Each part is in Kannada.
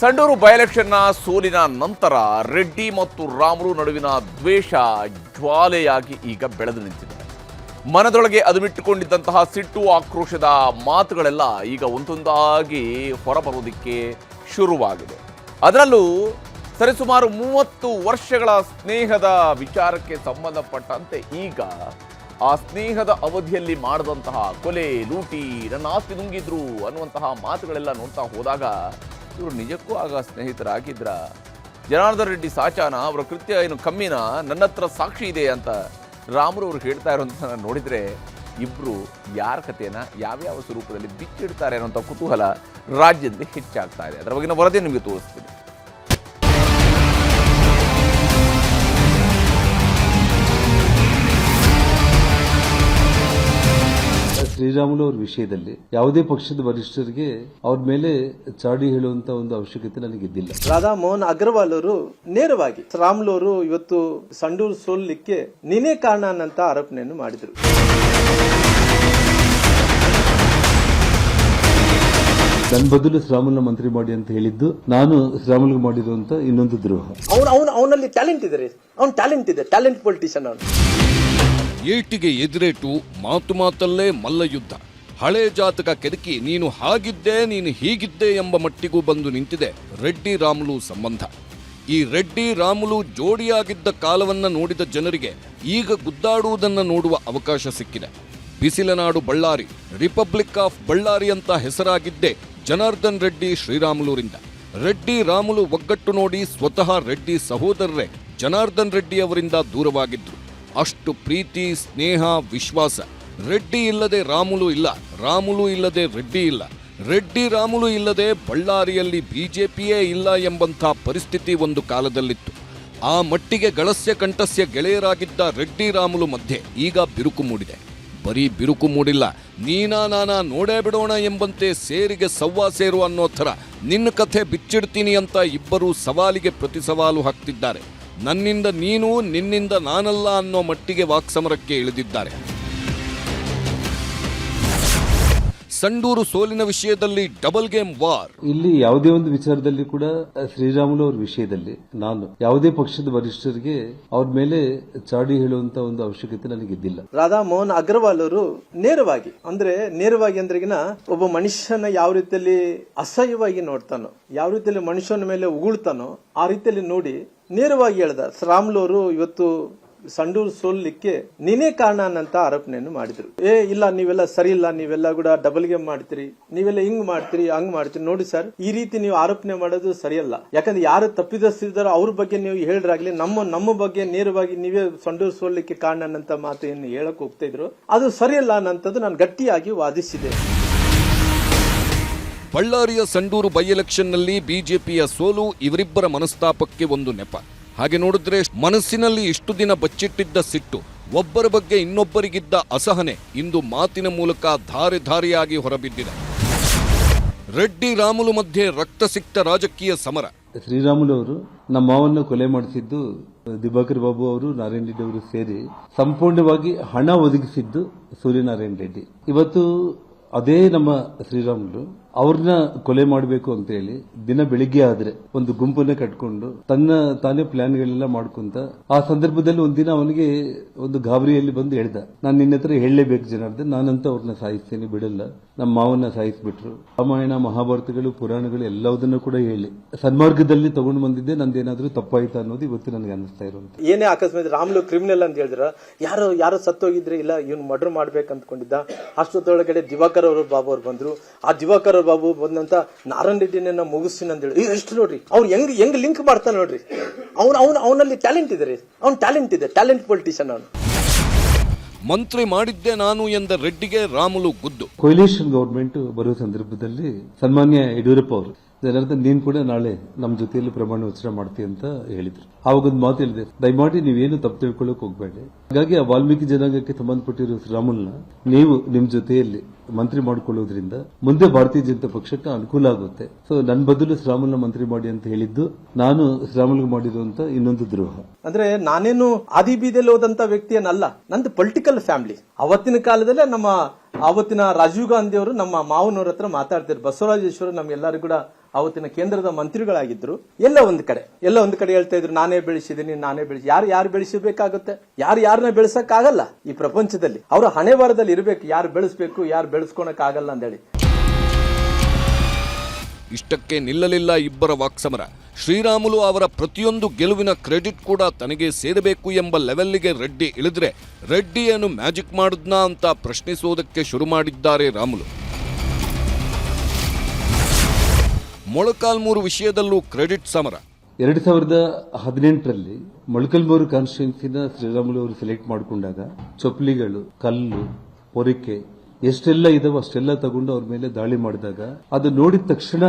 ಸಂಡೂರು ಬೈಎಲೆಕ್ಷನ್ನ ಸೋಲಿನ ನಂತರ ರೆಡ್ಡಿ ಮತ್ತು ರಾಮುಲು ನಡುವಿನ ದ್ವೇಷ ಜ್ವಾಲೆಯಾಗಿ ಈಗ ಬೆಳೆದು ನಿಂತಿದೆ. ಮನದೊಳಗೆ ಅದುಮಿಟ್ಟುಕೊಂಡಿದ್ದಂತಹ ಸಿಟ್ಟು ಆಕ್ರೋಶದ ಮಾತುಗಳೆಲ್ಲ ಈಗ ಒಂದೊಂದಾಗಿ ಹೊರಬರುವುದಕ್ಕೆ ಶುರುವಾಗಿದೆ. ಅದರಲ್ಲೂ ಸರಿಸುಮಾರು ಮೂವತ್ತು ವರ್ಷಗಳ ಸ್ನೇಹದ ವಿಚಾರಕ್ಕೆ ಸಂಬಂಧಪಟ್ಟಂತೆ ಈಗ ಆ ಸ್ನೇಹದ ಅವಧಿಯಲ್ಲಿ ಮಾಡಿದಂತಹ ಕೊಲೆ, ಲೂಟಿ, ನನ್ನ ಆಸ್ತಿ ನುಂಗಿದ್ರು ಅನ್ನುವಂತಹ ಮಾತುಗಳೆಲ್ಲ ನೋಡ್ತಾ ಹೋದಾಗ ಇವರು ನಿಜಕ್ಕೂ ಆಗ ಸ್ನೇಹಿತರಾಗಿದ್ರ? ಜನಾರ್ದನ ರೆಡ್ಡಿ ಸಾಚಾನ, ಅವರ ಕೃತ್ಯ ಏನು ಕಮ್ಮಿನ? ನನ್ನ ಹತ್ರ ಸಾಕ್ಷಿ ಇದೆ ಅಂತ ರಾಮರು ಅವರು ಹೇಳ್ತಾ ಇರೋಂಥ ನೋಡಿದರೆ ಇಬ್ಬರು ಯಾರ ಕಥೆಯನ್ನು ಯಾವ್ಯಾವ ಸ್ವರೂಪದಲ್ಲಿ ಬಿಚ್ಚಿಡ್ತಾರೆ ಅನ್ನೋಂಥ ಕುತೂಹಲ ರಾಜ್ಯದಲ್ಲಿ ಹೆಚ್ಚಾಗ್ತಾ ಇದೆ. ಅದರ ಬಗ್ಗಿನ ವರದಿ ನಿಮಗೆ ತೋರಿಸ್ತೀನಿ. ಶ್ರೀರಾಮುಲು ಅವ್ರ ವಿಷಯದಲ್ಲಿ ಯಾವುದೇ ಪಕ್ಷದ ವರಿಷ್ಠರಿಗೆ ಅವ್ರ ಮೇಲೆ ಚಾಡಿ ಹೇಳುವಂತ ಒಂದು ಅವಶ್ಯಕತೆ ನನಗಿದ್ದಿಲ್ಲ. ರಾಧಾ ಮೋಹನ್ ಅಗ್ರವಾಲ್ ಅವರು ನೇರವಾಗಿ ರಾಮುಲು ಅವರು ಇವತ್ತು ಸಂಡೂರು ಸೋಲಿಕ್ಕೆ ನೀನೇ ಕಾರಣ ಅನ್ನಂತ ಆರೋಪಣೆಯನ್ನು ಮಾಡಿದರು. ನನ್ನ ಬದಲು ಶ್ರಾಮುಲ್ನ ಮಂತ್ರಿ ಮಾಡಿ ಅಂತ ಹೇಳಿದ್ದು ನಾನು ಶ್ರಾಮುಲ್ಗೆ ಮಾಡಿರುವಂತ ಇನ್ನೊಂದು ದ್ರೋಹ. ಅವನು ಅವನು ಅವನಲ್ಲಿ ಟ್ಯಾಲೆಂಟ್ ಇದೆ ರೀ ಅವ್ನು ಟ್ಯಾಲೆಂಟ್ ಇದೆ. ಟ್ಯಾಲೆಂಟ್ ಪೊಲಿಟಿಷಿಯನ್ ಅವನು. ಏಟಿಗೆ ಎದುರೇಟು ಮಾತು ಮಾತಲ್ಲೇ ಮಲ್ಲಯುದ್ಧ. ಹಳೆ ಜಾತಕ ಕೆದಕಿ ನೀನು ಹಾಗಿದ್ದೆ, ನೀನು ಹೀಗಿದ್ದೆ ಎಂಬ ಮಟ್ಟಿಗೂ ಬಂದು ನಿಂತಿದೆ ರೆಡ್ಡಿ ರಾಮುಲು ಸಂಬಂಧ. ಈ ರೆಡ್ಡಿ ರಾಮುಲು ಜೋಡಿಯಾಗಿದ್ದ ಕಾಲವನ್ನ ನೋಡಿದ ಜನರಿಗೆ ಈಗ ಗುದ್ದಾಡುವುದನ್ನು ನೋಡುವ ಅವಕಾಶ ಸಿಕ್ಕಿದೆ. ಬಿಸಿಲನಾಡು ಬಳ್ಳಾರಿ, ರಿಪಬ್ಲಿಕ್ ಆಫ್ ಬಳ್ಳಾರಿ ಅಂತ ಹೆಸರಾಗಿದ್ದೆ ಜನಾರ್ದನ್ ರೆಡ್ಡಿ ಶ್ರೀರಾಮುಲೂರಿಂದ. ರೆಡ್ಡಿ ರಾಮುಲು ಒಗ್ಗಟ್ಟು ನೋಡಿ ಸ್ವತಃ ರೆಡ್ಡಿ ಸಹೋದರರೇ ಜನಾರ್ದನ್ ರೆಡ್ಡಿ ಅವರಿಂದ ದೂರವಾಗಿದ್ರು. ಅಷ್ಟು ಪ್ರೀತಿ, ಸ್ನೇಹ, ವಿಶ್ವಾಸ. ರೆಡ್ಡಿ ಇಲ್ಲದೆ ರಾಮುಲು ಇಲ್ಲ. ರಾಮುಲು ಇಲ್ಲದೆ ರೆಡ್ಡಿ ಇಲ್ಲ. ರೆಡ್ಡಿ ರಾಮುಲು ಇಲ್ಲದೆ ಬಳ್ಳಾರಿಯಲ್ಲಿ ಬಿಜೆಪಿಯೇ ಇಲ್ಲ ಎಂಬಂಥ ಪರಿಸ್ಥಿತಿ ಒಂದು ಕಾಲದಲ್ಲಿತ್ತು. ಆ ಮಟ್ಟಿಗೆ ಗಳಸ್ಯ ಕಂಠಸ್ಯ ಗೆಳೆಯರಾಗಿದ್ದ ರೆಡ್ಡಿ ರಾಮುಲು ಮಧ್ಯೆ ಈಗ ಬಿರುಕು ಮೂಡಿದೆ. ಬರೀ ಬಿರುಕು ಮೂಡಿಲ್ಲ. ನೀನಾ ನಾನಾ ನೋಡೇ ಬಿಡೋಣ ಎಂಬಂತೆ ಸೇರಿಗೆ ಸವ್ವಾ ಸೇರು ಅನ್ನೋ ಥರ ನಿನ್ನ ಕಥೆ ಬಿಚ್ಚಿಡ್ತೀನಿ ಅಂತ ಇಬ್ಬರೂ ಸವಾಲಿಗೆ ಪ್ರತಿ ಸವಾಲು ಹಾಕ್ತಿದ್ದಾರೆ. ನನ್ನಿಂದ ನೀನು ನಿನ್ನಿಂದ ನಾನಲ್ಲ ಅನ್ನೋ ಮಟ್ಟಿಗೆ ವಾಕ್ಸಮರಕ್ಕೆ ಇಳಿದಿದ್ದಾರೆ. ಸಂಡೂರು ಸೋಲಿನ ವಿಷಯದಲ್ಲಿ ಡಬಲ್ ಗೇಮ್ ವಾರ್. ಇಲ್ಲಿ ಯಾವುದೇ ಒಂದು ವಿಚಾರದಲ್ಲಿ ಕೂಡ ಶ್ರೀರಾಮುಲು ಅವ್ರ ವಿಷಯದಲ್ಲಿ ನಾನು ಯಾವುದೇ ಪಕ್ಷದ ವರಿಷ್ಠರಿಗೆ ಅವ್ರ ಮೇಲೆ ಚಾಡಿ ಹೇಳುವಂತ ಒಂದು ಅವಶ್ಯಕತೆ ನನಗಿದ್ದಿಲ್ಲ. ರಾಧಾ ಮೋಹನ್ ಅಗ್ರವಾಲ್ ಅವರು ನೇರವಾಗಿ ಅಂದ್ರೆ ನೇರವಾಗಿ ಅಂದ್ರೆಗಿನ ಒಬ್ಬ ಮನುಷ್ಯನ ಯಾವ ರೀತಿಯಲ್ಲಿ ಅಸಹ್ಯವಾಗಿ ನೋಡ್ತಾನೋ ಯಾವ ರೀತಿಯಲ್ಲಿ ಮನುಷ್ಯನ ಮೇಲೆ ಉಗುಳ್ತಾನೋ ಆ ರೀತಿಯಲ್ಲಿ ನೋಡಿ ನೇರವಾಗಿ ಹೇಳ್ದ. ಶ್ರಾಮ್ಲು ಅವರು ಇವತ್ತು ಸಂಡೂರು ಸೋಲಿಕ್ಕೆ ನೀನೇ ಕಾರಣ ಅನ್ನಂತ ಆರೋಪಣೆಯನ್ನು ಮಾಡಿದ್ರು. ಏ, ಇಲ್ಲ, ನೀವೆಲ್ಲ ಸರಿ ಇಲ್ಲ, ನೀವೆಲ್ಲ ಕೂಡ ಡಬಲ್ ಗೇಮ್ ಮಾಡ್ತೀರಿ, ನೀವೆಲ್ಲ ಹಿಂಗ್ ಮಾಡ್ತೀರಿ, ಹಂಗ್ ಮಾಡ್ತೀರಿ. ನೋಡಿ ಸರ್ ಈ ರೀತಿ ನೀವು ಆರೋಪಣೆ ಮಾಡೋದು ಸರಿಯಲ್ಲ. ಯಾಕಂದ್ರೆ ಯಾರು ತಪ್ಪಿದಸ್ತಿದಾರೋ ಅವ್ರ ಬಗ್ಗೆ ನೀವು ಹೇಳಿದ್ರಾಗ್ಲಿ ನಮ್ಮ ನಮ್ಮ ಬಗ್ಗೆ ನೇರವಾಗಿ ನೀವೇ ಸಂಡೂರು ಸೋಲ್ಲಿಕ್ಕೆ ಕಾರಣ ಅನ್ನಂತ ಮಾತು ಏನು ಹೇಳಕ್ ಹೋಗ್ತಾ ಇದ್ರು. ಅದು ಸರಿಯಲ್ಲ ಅನ್ನಂತದ್ದು ನಾನು ಗಟ್ಟಿಯಾಗಿ ವಾದಿಸಿದೆ. ಬಳ್ಳಾರಿಯ ಸಂಡೂರು ಬೈ ಎಲೆಕ್ಷನ್ನಲ್ಲಿ ಬಿಜೆಪಿಯ ಸೋಲು ಇವರಿಬ್ಬರ ಮನಸ್ತಾಪಕ್ಕೆ ಒಂದು ನೆಪ. ಹಾಗೆ ನೋಡಿದ್ರೆ ಮನಸ್ಸಿನಲ್ಲಿ ಇಷ್ಟು ದಿನ ಬಚ್ಚಿಟ್ಟಿದ್ದ ಸಿಟ್ಟು, ಒಬ್ಬರ ಬಗ್ಗೆ ಇನ್ನೊಬ್ಬರಿಗಿದ್ದ ಅಸಹನೆ ಇಂದು ಮಾತಿನ ಮೂಲಕ ಧಾರೆ ಧಾರೆಯಾಗಿ ಹೊರಬಿದ್ದಿದೆ. ರೆಡ್ಡಿ ರಾಮುಲು ಮಧ್ಯೆ ರಕ್ತಸಿಕ್ತ ರಾಜಕೀಯ ಸಮರ. ಶ್ರೀರಾಮುಲು ಅವರು ನಮ್ಮ ಮಾವನ್ನು ಕೊಲೆ ಮಾಡಿಸಿದ್ದು ದಿವಾಕರ್ ಬಾಬು ಅವರು, ನಾರಾಯಣ ರೆಡ್ಡಿ ಅವರು ಸೇರಿ ಸಂಪೂರ್ಣವಾಗಿ ಹಣ ಒದಗಿಸಿದ್ದು ಸೂರ್ಯನಾರಾಯಣ ರೆಡ್ಡಿ. ಇವತ್ತು ಅದೇ ನಮ್ಮ ಶ್ರೀರಾಮುಲು. ಅವ್ರನ್ನ ಕೊಲೆ ಮಾಡಬೇಕು ಅಂತ ಹೇಳಿ ದಿನ ಬೆಳಿಗ್ಗೆ ಆದ್ರೆ ಒಂದು ಗುಂಪನ್ನ ಕಟ್ಕೊಂಡು ತನ್ನ ತಾನೇ ಪ್ಲಾನ್ಗಳೆಲ್ಲ ಮಾಡ್ಕೊಂತ ಆ ಸಂದರ್ಭದಲ್ಲಿ ಒಂದಿನ ಅವನಿಗೆ ಒಂದು ಗಾಬರಿಯಲ್ಲಿ ಬಂದು ಹೇಳ್ದ, ನಾನು ನಿನ್ನ ಹತ್ರ ಹೇಳಲೇಬೇಕು ಜನಾರ್ದನ್, ನಾನಂತ ಅವ್ರನ್ನ ಸಾಯಿಸ್ತೇನೆ, ಬಿಡಲ್ಲ. ನಮ್ಮ ಮಾವನ್ನ ಸಾಯಿಸ್ಬಿಟ್ರು. ರಾಮಾಯಣ, ಮಹಾಭಾರತಗಳು, ಪುರಾಣಗಳು ಎಲ್ಲದನ್ನು ಕೂಡ ಹೇಳಿ. ಸನ್ಮಾರ್ಗದಲ್ಲಿ ತಗೊಂಡು ಬಂದಿದ್ದೆ, ನಂದೇನಾದ್ರೂ ತಪ್ಪಾಯ್ತಾ ಅನ್ನೋದು ಇವತ್ತು ನನಗೆ ಅನಿಸ್ತಾ ಇರುವಂತ ಏನೇ ಅಕಸ್ಮಾತ್ ರಾಮ್ಲು ಕ್ರಿಮಿನಲ್ ಅಂತ ಹೇಳಿದ್ರ, ಯಾರು ಯಾರು ಸತ್ತೋಗಿದ್ರೆ ಇಲ್ಲ, ಇವ್ನು ಮರ್ಡರ್ ಮಾಡ್ಬೇಕು ಅಂದ್ಕೊಂಡಿದ್ದ ಅಷ್ಟೊತ್ತೊಳಗಡೆ ದಿವಾಕರ್ ಅವರು ಬಾಬು ಅವ್ರು ಬಂದ್ರು. ಆ ದಿವಾಕರ್ ಬಾಬು ಬಂದಂತ ನಾರಾಯಣ ರೆಡ್ಡಿನ ಮುಗಿಸ್ತೀನಿ ಅಂತ ಹೇಳಿ ಎಷ್ಟು ನೋಡ್ರಿ ಅವ್ರು ಹೆಂಗ್ ಹೆಂಗ್ ಲಿಂಕ್ ಮಾಡ್ತಾನೆ ನೋಡ್ರಿ. ಅವ್ನ ಅವ್ನು ಅವನಲ್ಲಿ ಟ್ಯಾಲೆಂಟ್ ಇದೆ ರೀ ಅವ್ನು ಟ್ಯಾಲೆಂಟ್ ಇದೆ ಟ್ಯಾಲೆಂಟ್ ಪೊಲಿಟಿಷಿಯನ್ ಅವನು. ಮಂತ್ರಿ ಮಾಡಿದ್ದೆ ನಾನು ಎಂದ ರೆಡ್ಡಿಗೆ ರಾಮುಲು ಗುದ್ದು. ಕೊಯ್ಲೇಷನ್ ಗವರ್ಮೆಂಟ್ ಬರುವ ಸಂದರ್ಭದಲ್ಲಿ ಸನ್ಮಾನ್ಯ ಯಡಿಯೂರಪ್ಪ ಅವರು ಜನಾರ್ದನ್ ನೀನ್ ಕೂಡ ನಾಳೆ ನಮ್ಮ ಜೊತೆಯಲ್ಲಿ ಪ್ರಮಾಣ ವಚನ ಮಾಡ್ತೀಯ ಅಂತ ಹೇಳಿದ್ರು. ಆವಾಗ ಒಂದು ಮಾತು ಹೇಳಿದೆ ದಯಮಾಡಿ ನೀವೇನು ತಪ್ಪು ತಿಳ್ಕೊಳ್ಳೋಕೆ ಹೋಗ್ಬೇಡಿ ಹಾಗಾಗಿ ಆ ವಾಲ್ಮೀಕಿ ಜನಾಂಗಕ್ಕೆ ಸಂಬಂಧಪಟ್ಟಿರೋ ಶ್ರೀರಾಮುಲ್ನ ನೀವು ನಿಮ್ ಜೊತೆಯಲ್ಲಿ ಮಂತ್ರಿ ಮಾಡಿಕೊಳ್ಳೋದ್ರಿಂದ ಮುಂದೆ ಭಾರತೀಯ ಜನತಾ ಪಕ್ಷಕ್ಕೆ ಅನುಕೂಲ ಆಗುತ್ತೆ. ಸೊ ನನ್ನ ಬದಲು ಶ್ರೀರಾಮುಲ್ನ ಮಂತ್ರಿ ಮಾಡಿ ಅಂತ ಹೇಳಿದ್ದು, ನಾನು ಶ್ರೀರಾಮುಲ್ಗೆ ಮಾಡಿರುವಂತ ಇನ್ನೊಂದು ದ್ರೋಹ. ಅಂದ್ರೆ ನಾನೇನು ಆದಿ ಬೀದಿಯಲ್ಲಿ ಹೋದಂತ ವ್ಯಕ್ತಿಯನ್ನಲ್ಲ ನಂದು ಪೊಲಿಟಿಕಲ್ ಫ್ಯಾಮಿಲಿ ಅವತ್ತಿನ ಕಾಲದಲ್ಲೇ ನಮ್ಮ ಅವತ್ತಿನ ರಾಜೀವ್ ಗಾಂಧಿ ಅವರು ನಮ್ಮ ಮಾವನವ್ರ ಹತ್ರ ಮಾತಾಡ್ತಿದ್ರು. ಬಸವರಾಜೇಶ್ವರ ನಮ್ಗೆಲ್ಲರೂ ಕೂಡ ಅವತ್ತಿನ ಕೇಂದ್ರದ ಮಂತ್ರಿಗಳಾಗಿದ್ರು. ಎಲ್ಲ ಒಂದ್ ಕಡೆ, ಎಲ್ಲ ಒಂದ್ ಕಡೆ ಹೇಳ್ತಾ ಇದ್ರು, ನಾನೇ ಬೆಳೆಸಿದೀನಿ ನಾನೇ ಬೆಳೆಸಿ, ಯಾರು ಯಾರು ಬೆಳೆಸಬೇಕಾಗುತ್ತೆ ಯಾರು, ಯಾರನ್ನ ಬೆಳೆಸಕ್ ಆಗಲ್ಲ ಈ ಪ್ರಪಂಚದಲ್ಲಿ. ಅವರ ಹಣೆ ಬರದಲ್ಲಿ ಇರಬೇಕು, ಯಾರು ಬೆಳೆಸಬೇಕು, ಯಾರು ಬೆಳೆಸ್ಕೊಳಕ್ ಆಗಲ್ಲ ಅಂತೇಳಿ ಇಷ್ಟಕ್ಕೆ ನಿಲ್ಲಲಿಲ್ಲ ಇಬ್ಬರ ವಾಕ್ಸಮರ. ಶ್ರೀರಾಮುಲು ಅವರ ಪ್ರತಿಯೊಂದು ಗೆಲುವಿನ ಕ್ರೆಡಿಟ್ ಕೂಡ ತನಗೆ ಸೇರಬೇಕು ಎಂಬ ಲೆವೆಲ್ಗೆ ರೆಡ್ಡಿ ಇಳಿದ್ರೆ ರೆಡ್ಡಿ ಏನು ಮ್ಯಾಜಿಕ್ ಮಾಡಿದ್ನಾ ಅಂತ ಪ್ರಶ್ನಿಸುವುದಕ್ಕೆ ಶುರು ಮಾಡಿದ್ದಾರೆ ರಾಮುಲು. ಮೊಳಕಾಲ್ಮೂರು ವಿಷಯದಲ್ಲೂ ಕ್ರೆಡಿಟ್ ಸಮರ. ಎರಡು ಸಾವಿರದ ಹದಿನೆಂಟರಲ್ಲಿ ಮೊಳಕಲ್ಮೂರು ಕಾನ್ಸ್ಟಿಟ್ಯೂನ್ಸಿನ ಶ್ರೀರಾಮುಲು ಅವರು ಸೆಲೆಕ್ಟ್ ಮಾಡಿಕೊಂಡಾಗ ಚೊಪ್ಲಿಗಳು ಕಲ್ಲು ಪೊರಿಕೆ ಎಷ್ಟೆಲ್ಲ ಇದಾವೆ ಅಷ್ಟೆಲ್ಲ ತಗೊಂಡು ಅವ್ರ ಮೇಲೆ ದಾಳಿ ಮಾಡಿದಾಗ ಅದು ನೋಡಿದ ತಕ್ಷಣ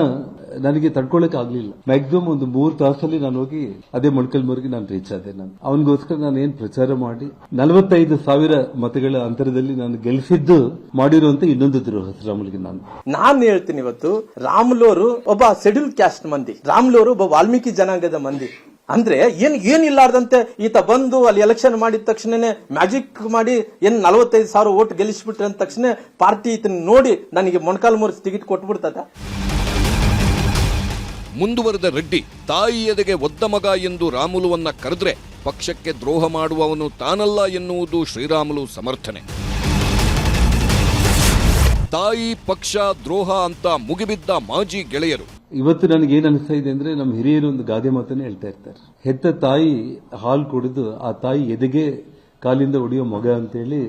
ನನಗೆ ತಡ್ಕೊಳಕ್ ಆಗ್ಲಿಲ್ಲ. ಮ್ಯಾಕ್ಸಿಮಮ್ ಒಂದು ಮೂರು ತಾಸಲ್ಲಿ ನಾನು ಹೋಗಿ ಅದೇ ಮೊಳಕಲ್ಮೂರಿಗೆ ನಾನು ರೀಚ್ ಆದೆ ನಾನು. ಅವನಿಗೋಸ್ಕರ ನಾನು ಏನ್ ಪ್ರಚಾರ ಮಾಡಿ, ನಲವತ್ತೈದು ಸಾವಿರ ಮತಗಳ ಅಂತರದಲ್ಲಿ ನಾನು ಗೆಲ್ಲಿಸಿದ್ದು ಮಾಡಿರುವಂತ ಇನ್ನೊಂದು ದ್ರೋಹ ರಾಮುಲ್ಗೆ ನಾನು. ನಾನ್ ಹೇಳ್ತೀನಿ ಇವತ್ತು ರಾಮುಲೋರು ಒಬ್ಬ ಶೆಡ್ಯೂಲ್ ಕ್ಯಾಸ್ಟ್ ಮಂದಿ. ರಾಮುಲೋರು ಒಬ್ಬ ವಾಲ್ಮೀಕಿ ಜನಾಂಗದ ಮಂದಿ. ಅಂದ್ರೆ ಏನ್ ಏನಿಲ್ಲಾರ್ದಂತೆ ಈತ ಬಂದು ಅಲ್ಲಿ ಎಲೆಕ್ಷನ್ ಮಾಡಿದ ತಕ್ಷಣನೇ ಮ್ಯಾಜಿಕ್ ಮಾಡಿ ಏನ್ ನಲವತ್ತೈದು ಸಾವಿರ ಓಟ್ ಗೆಲ್ಲಿಸ್ಬಿಟ್ರೆ ಅಂದ ತಕ್ಷಣ ಪಾರ್ಟಿ ಈತನ ನೋಡಿ ನನಗೆ ಮೊಣಕಾಲ್ಮೂರು ಟಿಕೆಟ್ ಕೊಟ್ಬಿಡ್ತದ. ಮುಂದುವರೆದ ರೆಡ್ಡಿ, ತಾಯಿ ಎದೆಗೆ ಒದ್ದ ಮಗ ಎಂದು ರಾಮುಲುವನ್ನ ಕರೆದ್ರೆ ಪಕ್ಷಕ್ಕೆ ದ್ರೋಹ ಮಾಡುವವನು ತಾನಲ್ಲ ಎನ್ನುವುದು ಶ್ರೀರಾಮುಲು ಸಮರ್ಥನೆ. ತಾಯಿ ಪಕ್ಷ ದ್ರೋಹ ಅಂತ ಮುಗಿಬಿದ್ದ ಮಾಜಿ ಗೆಳೆಯರು ಇವತ್ತು ನನಗೆ ಏನ್ ಅನಿಸ್ತಾ ಇದೆ ಅಂದ್ರೆ ನಮ್ಮ ಹಿರಿಯರು ಒಂದು ಗಾದೆ ಮಾತನ್ನೇ ಹೇಳ್ತಾ ಇರ್ತಾರೆ. ಹೆತ್ತ ತಾಯಿ ಹಾಲು ಕುಡಿದು ಆ ತಾಯಿ ಎದೆಗೆ ಕಾಲಿಂದ ಹೊಡೆಯೋ ಮಗ ಅಂತೇಳಿ